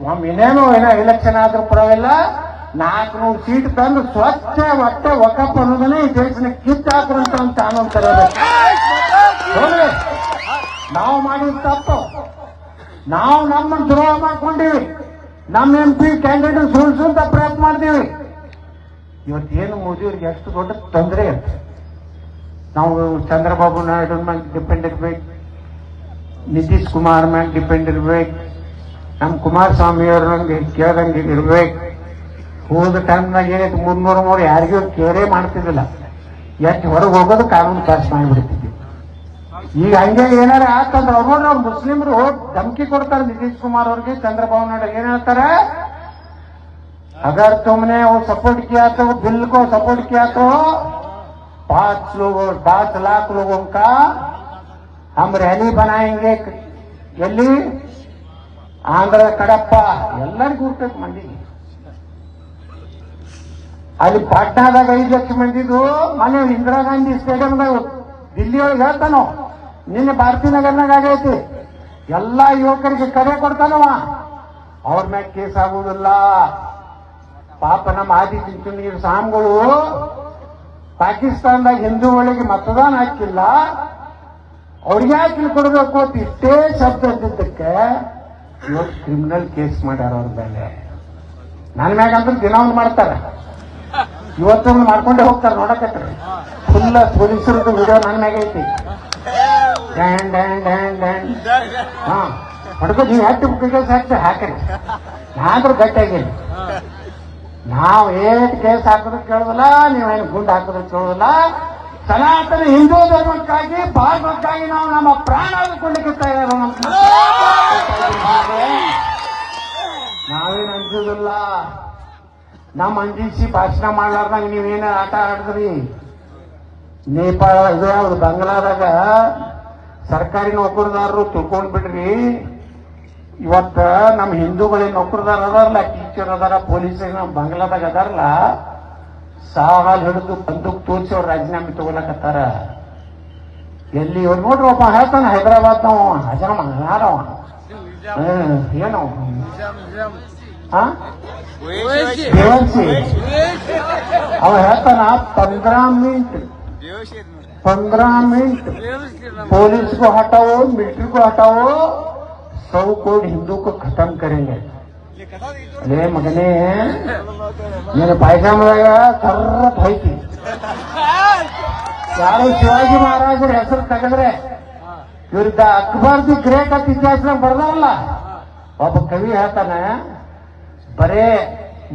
ಒಮ್ಮೆ ಇನ್ನೇನು ಏನೋ ಎಲೆಕ್ಷನ್ ಆದ್ರೂ ಪರವಾಗಿಲ್ಲ. ನಾಲ್ಕುನೂರು ಸೀಟ್ ತಂದು ಸ್ವಚ್ಛ ಒಟ್ಟ ಒಕಪ್ ಅನ್ನೋದನ್ನೇ ಈ ದೇಶನ ಕಿತ್ತಾಕ್ರಂತ ಅಂತ ಅನ್ನೋಂತಾರೆ ನಾವು ಮಾಡಿದ ತಪ್ಪು. ನಾವು ನಮ್ಮನ್ನು ದ್ರೋಹ ಮಾಡ್ಕೊಂಡಿವಿ. ನಮ್ಮ ಎಂ ಪಿ ಕ್ಯಾಂಡಿಡೇಟ್ ಸುಳ್ಸುಂತ ಪ್ರಯತ್ನ ಮಾಡ್ತೀವಿ. ಇವತ್ತೇನು ಮೋದಿಯವ್ರಿಗೆ ಎಷ್ಟು ದೊಡ್ಡ ತೊಂದರೆ ಇರುತ್ತೆ ನಾವು ಚಂದ್ರಬಾಬು ನಾಯ್ಡು ಮ್ಯಾಗ ಡಿಪೆಂಡ್ ಇರ್ಬೇಕು. ನಿತೀಶ್ ಕುಮಾರ್ ಮ್ಯಾಗ ಡಿಪೆಂಡ್ ಇರ್ಬೇಕು. ನಮ್ಮ ಕುಮಾರಸ್ವಾಮಿ ಅವ್ರ ಕೇಳ್ದಂಗೆ ಇರ್ಬೇಕು. ಹೋದ ಟೈಮ್ನಾಗ ಏನೈತೆ ಮುನ್ನೂರ ಮೂರು ಯಾರಿಗೂ ಕೇರೇ ಮಾಡ್ತಿದ್ದಿಲ್ಲ ಎಷ್ಟು ಹೊರಗೆ ಹೋಗೋದು ಕಾನೂನು ಪಾಸ್ ಮಾಡಿಬಿಡ್ತಿದ್ವಿ ಈಗ ಹಂಗೆ ಏನಾರ ಆತಂದ್ರೆ ಅವ್ರು ನೋಡ್ರಿ ಅವ್ರು ಮುಸ್ಲಿಮ್ರು ಹೋಗಿ ಧಮಕಿ ಕೊಡ್ತಾರೆ ನಿತೀಶ್ ಕುಮಾರ್ ಅವ್ರಿಗೆ ಚಂದ್ರಬಾಬು ನಾಯ್ಡು ಏನ್ ಹೇಳ್ತಾರೆ अगर तुमने वो सपोर्ट किया तो बिल को सपोर्ट किया तो पांच लोगों पांच लाख लोगों का हम रैली बनाएंगे ಎಲ್ಲಿ ಆಂಧ್ರದ ಕಡಪ್ಪ ಎಲ್ಲರಿಗೂ ಹುಟ್ಟಕ್ ಮಂದಿಗೆ ಅಲ್ಲಿ ಪಾಟ್ನಾದಾಗ ಐದು ಲಕ್ಷ ಮಂದಿದು ಮನೆ ಇಂದಿರಾ ಗಾಂಧಿ ಸ್ಟೇಡಿಯಂದಾಗ. ದಿಲ್ಲಿ ಒಳಗೆ ಹೇಳ್ತಾನೋ, ನಿನ್ನೆ ಭಾರತೀಯ ನಗರ್ನಾಗ ಆಗೈತಿ. ಎಲ್ಲಾ ಯುವಕರಿಗೆ ಕರೆ ಕೊಡ್ತಾನವ. ಅವ್ರ ಮ್ಯಾಗ ಕೇಸ್ ಆಗುವುದಿಲ್ಲ ಪಾಪ ನಮ್ಮ ಆದಿ ಚಿಂಚನಗಿರಿ ಸಾಮ್ಗಳು, ಪಾಕಿಸ್ತಾನದಾಗ ಹಿಂದೂಗಳಿಗೆ ಮತದಾನ ಹಾಕಿಲ್ಲ. ಅವ್ರಿಗೆ ಯಾಕೆ ಕೊಡಬೇಕು ಅಂತ ಇಷ್ಟೇ ಶಬ್ದ ಇದ್ದಿದ್ದಕ್ಕೆ ಇವತ್ತು ಕ್ರಿಮಿನಲ್ ಕೇಸ್ ಮಾಡ್ಯಾರ ಅವ್ರ ಮೇಲೆ. ನನ್ನ ಮ್ಯಾಗ ಅಂದ್ರೆ ದಿನ ಒಂದು ಮಾಡ್ತಾರೆ. ಇವತ್ತೊಂದು ಮಾಡ್ಕೊಂಡೇ ಹೋಗ್ತಾರೆ ನೋಡಕತ್ರಿ ಫುಲ್ ಪೊಲೀಸರದ್ದು ವಿಡಿಯೋ ನನ್ನ ಮ್ಯಾಗ ಐತಿ. ಹಾ. ಹೊಡ್ಕೊ ನೀವು ಹತ್ತು ಕೇಸ್ ಹಾಕ್ತಾರೆ ಹಾಕ್ರಿ. ನಾದ್ರೂ ಗಟ್ಟಿಯಾಗಿರಿ ನಾವು ಏಟ್ ಕೇಸ್ ಹಾಕಿದ್ರು ಕೇಳೋದಿಲ್ಲ ನೀವೇನು ಗುಂಡು ಹಾಕಿದ್ರು ಕೇಳೋದಿಲ್ಲ. ಸನಾತನ ಹಿಂದೂ ಧರ್ಮಕ್ಕಾಗಿ ಭಾರತಕ್ಕಾಗಿ ನಾವು ನಮ್ಮ ಪ್ರಾಣ ಕೊಡ್ಲಿಕ್ಕೆ ತಯಾರು ನಾವೇನು ಅಂಜುದಿಲ್ಲ ನಮ್ಮ ಅಂಜಿಸಿ ಭಾಷಣ ಮಾಡ್ಲಾರ್ದಂಗ ನೀವೇನ ಆಟ ಆಡಿದ್ರಿ? ನೇಪಾಳ ಇದು ಯಾವ್ದು ಬಂಗ್ಲಾದಾಗ ಸರ್ಕಾರಿ ನೌಕರದಾರರು ತಿಳ್ಕೊಂಡ್ ಬಿಡ್ರಿ. ಇವತ್ತ ನಮ್ಮ ಹಿಂದೂಗಳಿಗೆ ನೌಕರದಾರ ಅದಾರಲ್ಲ ಟೀಚರ್ ಅದಾರ ಪೊಲೀಸ್ ನಮ್ಮ ಬಂಗ್ಲಾದಾಗ ಅದಾರಲ್ಲ ಸಾವಾಲ್ ಹಿಡಿದು ಬಂದೂಕ್ ತೋರಿಸಿ ಅವ್ರು ರಾಜೀನಾಮೆ ತಗೊಳಕತ್ತಾರ. ಎಲ್ಲಿ ಇವ್ರು ನೋಡ್ರಿ ಒಬ್ಬ ಹೇಳ್ತಾನೆ ಹೈದರಾಬಾದ್ ನಾವು ಹಜರ ಯಾರವ ಹ್ಮ್ ಏನವ ಹಾ ದೇವಂಸಿ ಅವ ಹೇಳ್ತಾನ पंद्रह मिनट पंद्रह मिनट पुलिस को हटाओ मिलिट्री को हटाओ सौ कोड हिंदू को खत्म करेंगे ಅಲೇ ಮಗನೇ ನಿನ್ನ ಪಾಯ್ಜಾಮದಾಗ ಕರ್ರತ್ ಹೋಯ್ತಿ ಯಾರು ಶಿವಾಜಿ ಮಹಾರಾಜರ ಹೆಸರು ತೆಗೆದ್ರೆ ಇವ್ರದ ಅಕ್ಬರ್ ದಿ ಗ್ರೇಟ್ ಅಂತ ಇತಿಹಾಸದಾಗ ಬರ್ದಾವಲ್ಲ ಒಬ್ಬ ಕವಿ ಹೇಳ್ತಾನ ಬರೇ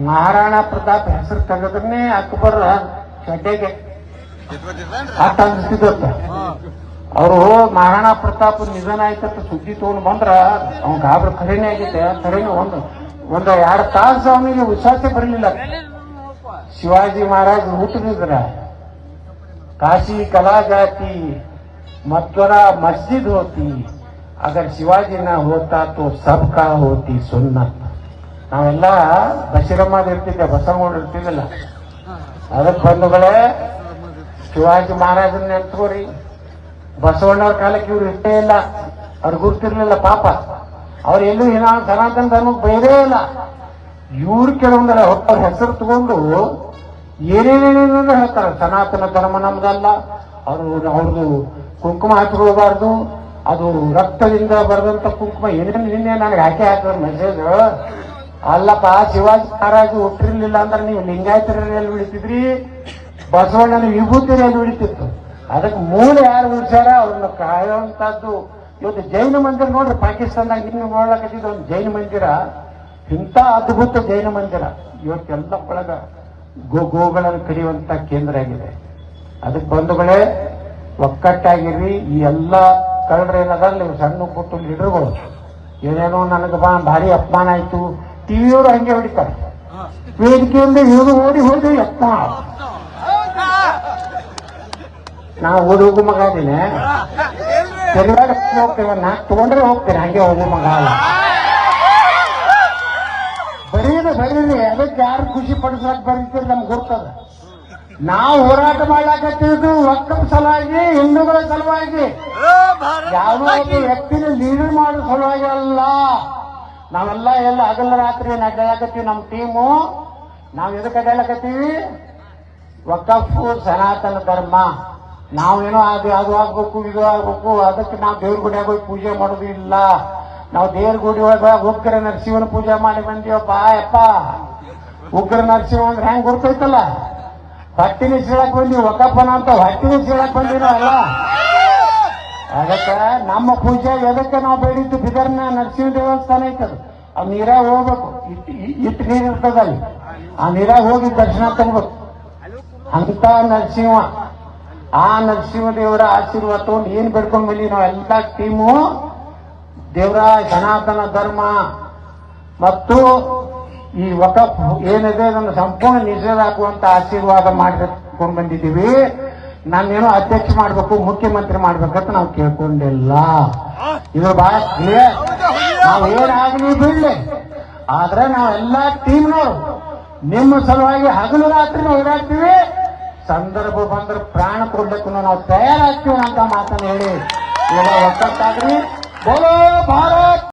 ಮಹಾರಾಣಾ ಪ್ರತಾಪ್ ಹೆಸರು ತೆಗೆದ್ರನ್ನೇ ಅಕ್ಬರ್ ಚಡ್ಡೆಗೆ ಹತ್ತ ಅನಿಸ್ತಿದ್ದ ಅವರು ಮಹಾರಾಣಾ ಪ್ರತಾಪ್ ನಿಧನ ಆಯ್ತಂತ ಸುದ್ದಿ ತಗೊಂಡು ಬಂದ್ರ ಅವ್ನ ಗಾಬ್ರ ಖರೇನೆ ಆಗಿತ್ತೆ ಖರೇನೆ ಒಂದು ಒಂದು ಎರಡು ತಾಸು ಅವನಿಗೆ ವಿಶ್ವಾಸ ಬರಲಿಲ್ಲ. ಶಿವಾಜಿ ಮಹಾರಾಜ್ ಹುಟ್ಟಿದ್ರ ಕಾಶಿ ಕಲಾಜಾತಿ, ಮತ್ವರ ಮಸ್ಜಿದ್ ಹೋತಿ, ಅಗರ್ ಶಿವಾಜಿನ ಹೋತಾ ತೋ ಸಬ್ಕಾ ಹೋತಿ ಸುನ್ನತ್. ನಾವೆಲ್ಲ ದಶರಮ್ಮ ಇರ್ತಿದ್ದೆ ಬಸವಗೌಡ ಇರ್ತಿದ್ದಿಲ್ಲ ಅದಕ್ಕೆ ಬಂಧುಗಳೇ, ಶಿವಾಜಿ ಮಹಾರಾಜನ ನೆನ್ಕೋರಿ ಬಸವಣ್ಣವ್ರ ಕಾಲಕ್ಕೆ ಇವ್ರು ಇಷ್ಟೇ ಇಲ್ಲ. ಅವ್ರು ಗುರ್ತಿರ್ಲಿಲ್ಲ ಪಾಪ. ಅವ್ರು ಎಲ್ಲೂ ಏನ ಸನಾತನ ಧರ್ಮಕ್ಕೆ ಬೇರೆ ಇಲ್ಲ. ಇವ್ರು ಕೆಲವೊಂದಲ್ಲ ಅವ್ರ ಹೆಸರು ತಗೊಂಡು ಏನೇನೇನೇನೋ ಹೇಳ್ತಾರೆ. ಸನಾತನ ಧರ್ಮ ನಮ್ದಲ್ಲ. ಅವರು ಅವ್ರದ್ದು ಕುಂಕುಮ ಹಚ್ಕೊಳ್ಬಾರ್ದು ಅದು ರಕ್ತದಿಂದ ಬರೆದಂತ ಕುಂಕುಮ. ಏನೇನು ನಿನ್ನೆ ನನಗೆ ಹಾಕಿ ಹಾಕಿದ ಮೆಸೇಜ್. ಅಲ್ಲಪ್ಪ, ಶಿವಾಜಿ ಮಹಾರಾಜ್ ಹುಟ್ಟಿರ್ಲಿಲ್ಲ ಅಂದ್ರೆ ನೀವು ಲಿಂಗಾಯತರಲ್ಲಿ ಉಳಿತಿದ್ರಿ? ಬಸವಣ್ಣನ ವಿಭೂತಿನಲ್ಲಿ ಉಳಿತಿತ್ತು? ಅದಕ್ಕೆ ಮೂಲ ಯಾರು ಉಳಿಸ್ಯಾರ? ಅವ್ರನ್ನ ಕಾಯುವಂತದ್ದು ಇವತ್ತು ಜೈನ ಮಂದಿರ ನೋಡ್ರಿ, ಪಾಕಿಸ್ತಾನದಾಗ ನಿಮ್ಗೆ ನೋಡ್ಲಕತ್ತಿದ್ದು ಒಂದು ಜೈನ ಮಂದಿರ. ಇಂಥ ಅದ್ಭುತ ಜೈನ ಮಂದಿರ. ಇವತ್ತೆಲ್ಲ ಒಳಗ ಗೋ ಗೋಗಳನ್ನು ಕಡಿಯುವಂತ ಕೇಂದ್ರ ಆಗಿದೆ. ಅದಕ್ಕೆ ಬಂಧುಗಳೇ, ಒಕ್ಕಟ್ಟಾಗಿರ್ರಿ. ಈ ಎಲ್ಲ ಕಳ್ಳರೇನದ ನೀವು ಸಣ್ಣ ಪುಟ್ಟ ಲೀಡರ್ಗಳು ಏನೇನೋ ನನಗೆ ಬಾ, ಭಾರಿ ಅಪಮಾನ ಆಯ್ತು. ಟಿವಿಯವರು ಹಂಗೆ ಹೊಡಿತಾರೆ. ವೇದಿಕೆಯಿಂದ ಇಳಿದು ಓಡಿ ಹೋಗಿ ಎತ್ತ ನಾ ಓದು ಹೋಗು ಮಗ ಇದೀನಿ ತೆರವಾಡ ಹೋಗ್ತೇವೆ ನಾ ತಗೊಂಡ್ರೆ ಹೋಗ್ತೇನೆ ಹಂಗೆ ಹೋಗು ಮಗ ಅಲ್ಲ. ಬರೀರಿ ಬರೀರಿ ಅದಕ್ಕೆ ಯಾರು ಖುಷಿ ಪಡಿಸಕ್ ಬರೀತೀರಿ ನಮ್ಗೆ ಗೊತ್ತದ. ನಾವು ಹೋರಾಟ ಮಾಡ್ಲಾಕತ್ತಿದ್ದು ಒಕ್ಕದ ಸಲುವಾಗಿ ಹಿಂದೂಗಳ ಸಲುವಾಗಿ ಯಾವುದೋ ವ್ಯಕ್ತಿನ ಲೀಡರ್ ಮಾಡೋ ಸಲುವಾಗಿ ಅಲ್ಲ. ನಾವೆಲ್ಲ ಎಲ್ಲ ಹಗಲ ರಾತ್ರಿ ನಡ್ಡಾಕತ್ತೀವಿ ನಮ್ಮ ಟೀಮು? ನಾವು ಎದಕ್ಕೆ ಅಡ್ಡಾಡಕತ್ತೀವಿ? ವಕಫು ಸನಾತನ ಧರ್ಮ. ನಾವೇನೋ ಅದು ಅದು ಆಗ್ಬೇಕು, ಇದು ಆಗ್ಬೇಕು, ಅದಕ್ಕೆ ನಾವು ದೇವ್ರ ಗುಡಿಯಾಗ ಹೋಗಿ ಪೂಜೆ ಮಾಡೋದು ಇಲ್ಲ. ನಾವು ದೇವ್ರ ಗುಡಿ ಹೋದ ಉಗ್ರ ನರಸಿಂಹನ ಪೂಜೆ ಮಾಡಿ ಬಂದೀವಪ್ಪ, ಯಪ್ಪ. ಉಗ್ರ ನರಸಿಂಹ ಅಂದ್ರೆ ಹೆಂಗ್ ಗುರ್ತೈತಲ್ಲ? ಹೊಟ್ಟಿನ ಸೀಳಕ್ ಬಂದೀವಿ ಒಕ್ಕಪ್ಪನ ಅಂತ ಹೊಟ್ಟಿನ ಸೀಳಕ್ ಬಂದೀವಿ ನಾವೆಲ್ಲ ಅದಕ್ಕೆ ನಮ್ಮ ಪೂಜೆ ಎದಕ್ಕೆ ನಾವು ಬೇಡಿದ್ದು? ಬಿದರ್ನ ನರಸಿಂಹ ದೇವಸ್ಥಾನ ಐತದ. ಆ ನೀರಾಗ ಹೋಗ್ಬೇಕು. ಇಟ್ಟು ನೀರು ಇರ್ತದಲ್ಲಿ ಆ ನೀರಾಗ ಹೋಗಿ ದರ್ಶನ ತಗೋಬೇಕು. ಅಂತ ನರಸಿಂಹ. ಆ ನರಸಿಂಹ ದೇವರ ಆಶೀರ್ವಾದ ತಗೊಂಡು ಏನ್ ಬೇಡ್ಕೊಂಡ್ ಬಂದ್ವಿ ಟೀಮು, ದೇವರ ಸನಾತನ ಧರ್ಮ ಮತ್ತು ಈ ವಕಫ್ ಏನಿದೆ ಅದನ್ನು ಸಂಪೂರ್ಣ ನಿಷೇಧ ಹಾಕುವಂತ ಆಶೀರ್ವಾದ ಮಾಡಿಕೊಂಡ್ ಬಂದಿದ್ದೀವಿ. ನಾನೇನೋ ಅಧ್ಯಕ್ಷ ಮಾಡ್ಬೇಕು ಮುಖ್ಯಮಂತ್ರಿ ಮಾಡ್ಬೇಕಂತ ನಾವು ಕೇಳ್ಕೊಂಡಿಲ್ಲ. ಇದು ಬಹಳ ಕ್ಲಿಯರ್ ನಾವು ಏನಾಗಲಿ ಬಿಡ್ಲಿ. ಆದ್ರೆ ನಾವೆಲ್ಲ ಟೀಮ್ನವರು. ನಿಮ್ಮ ಸಲುವಾಗಿ ಹಗಲು ರಾತ್ರಿ ಓಡಾಡ್ತೀವಿ ಸಂದರ್ಭ ಬಂದ್ರೆ ಪ್ರಾಣ ಕೊಡ್ಬೇಕು ನಾವು ತಯಾರಾಗ್ತೀವಿ ಅಂತ ಮಾತನ್ನು ಹೇಳಿ. ಇವಾಗ ಒಕ್ಕಟ್ಟಾಗ್ರಿ. ಬೋಲೋ ಭಾರತ್!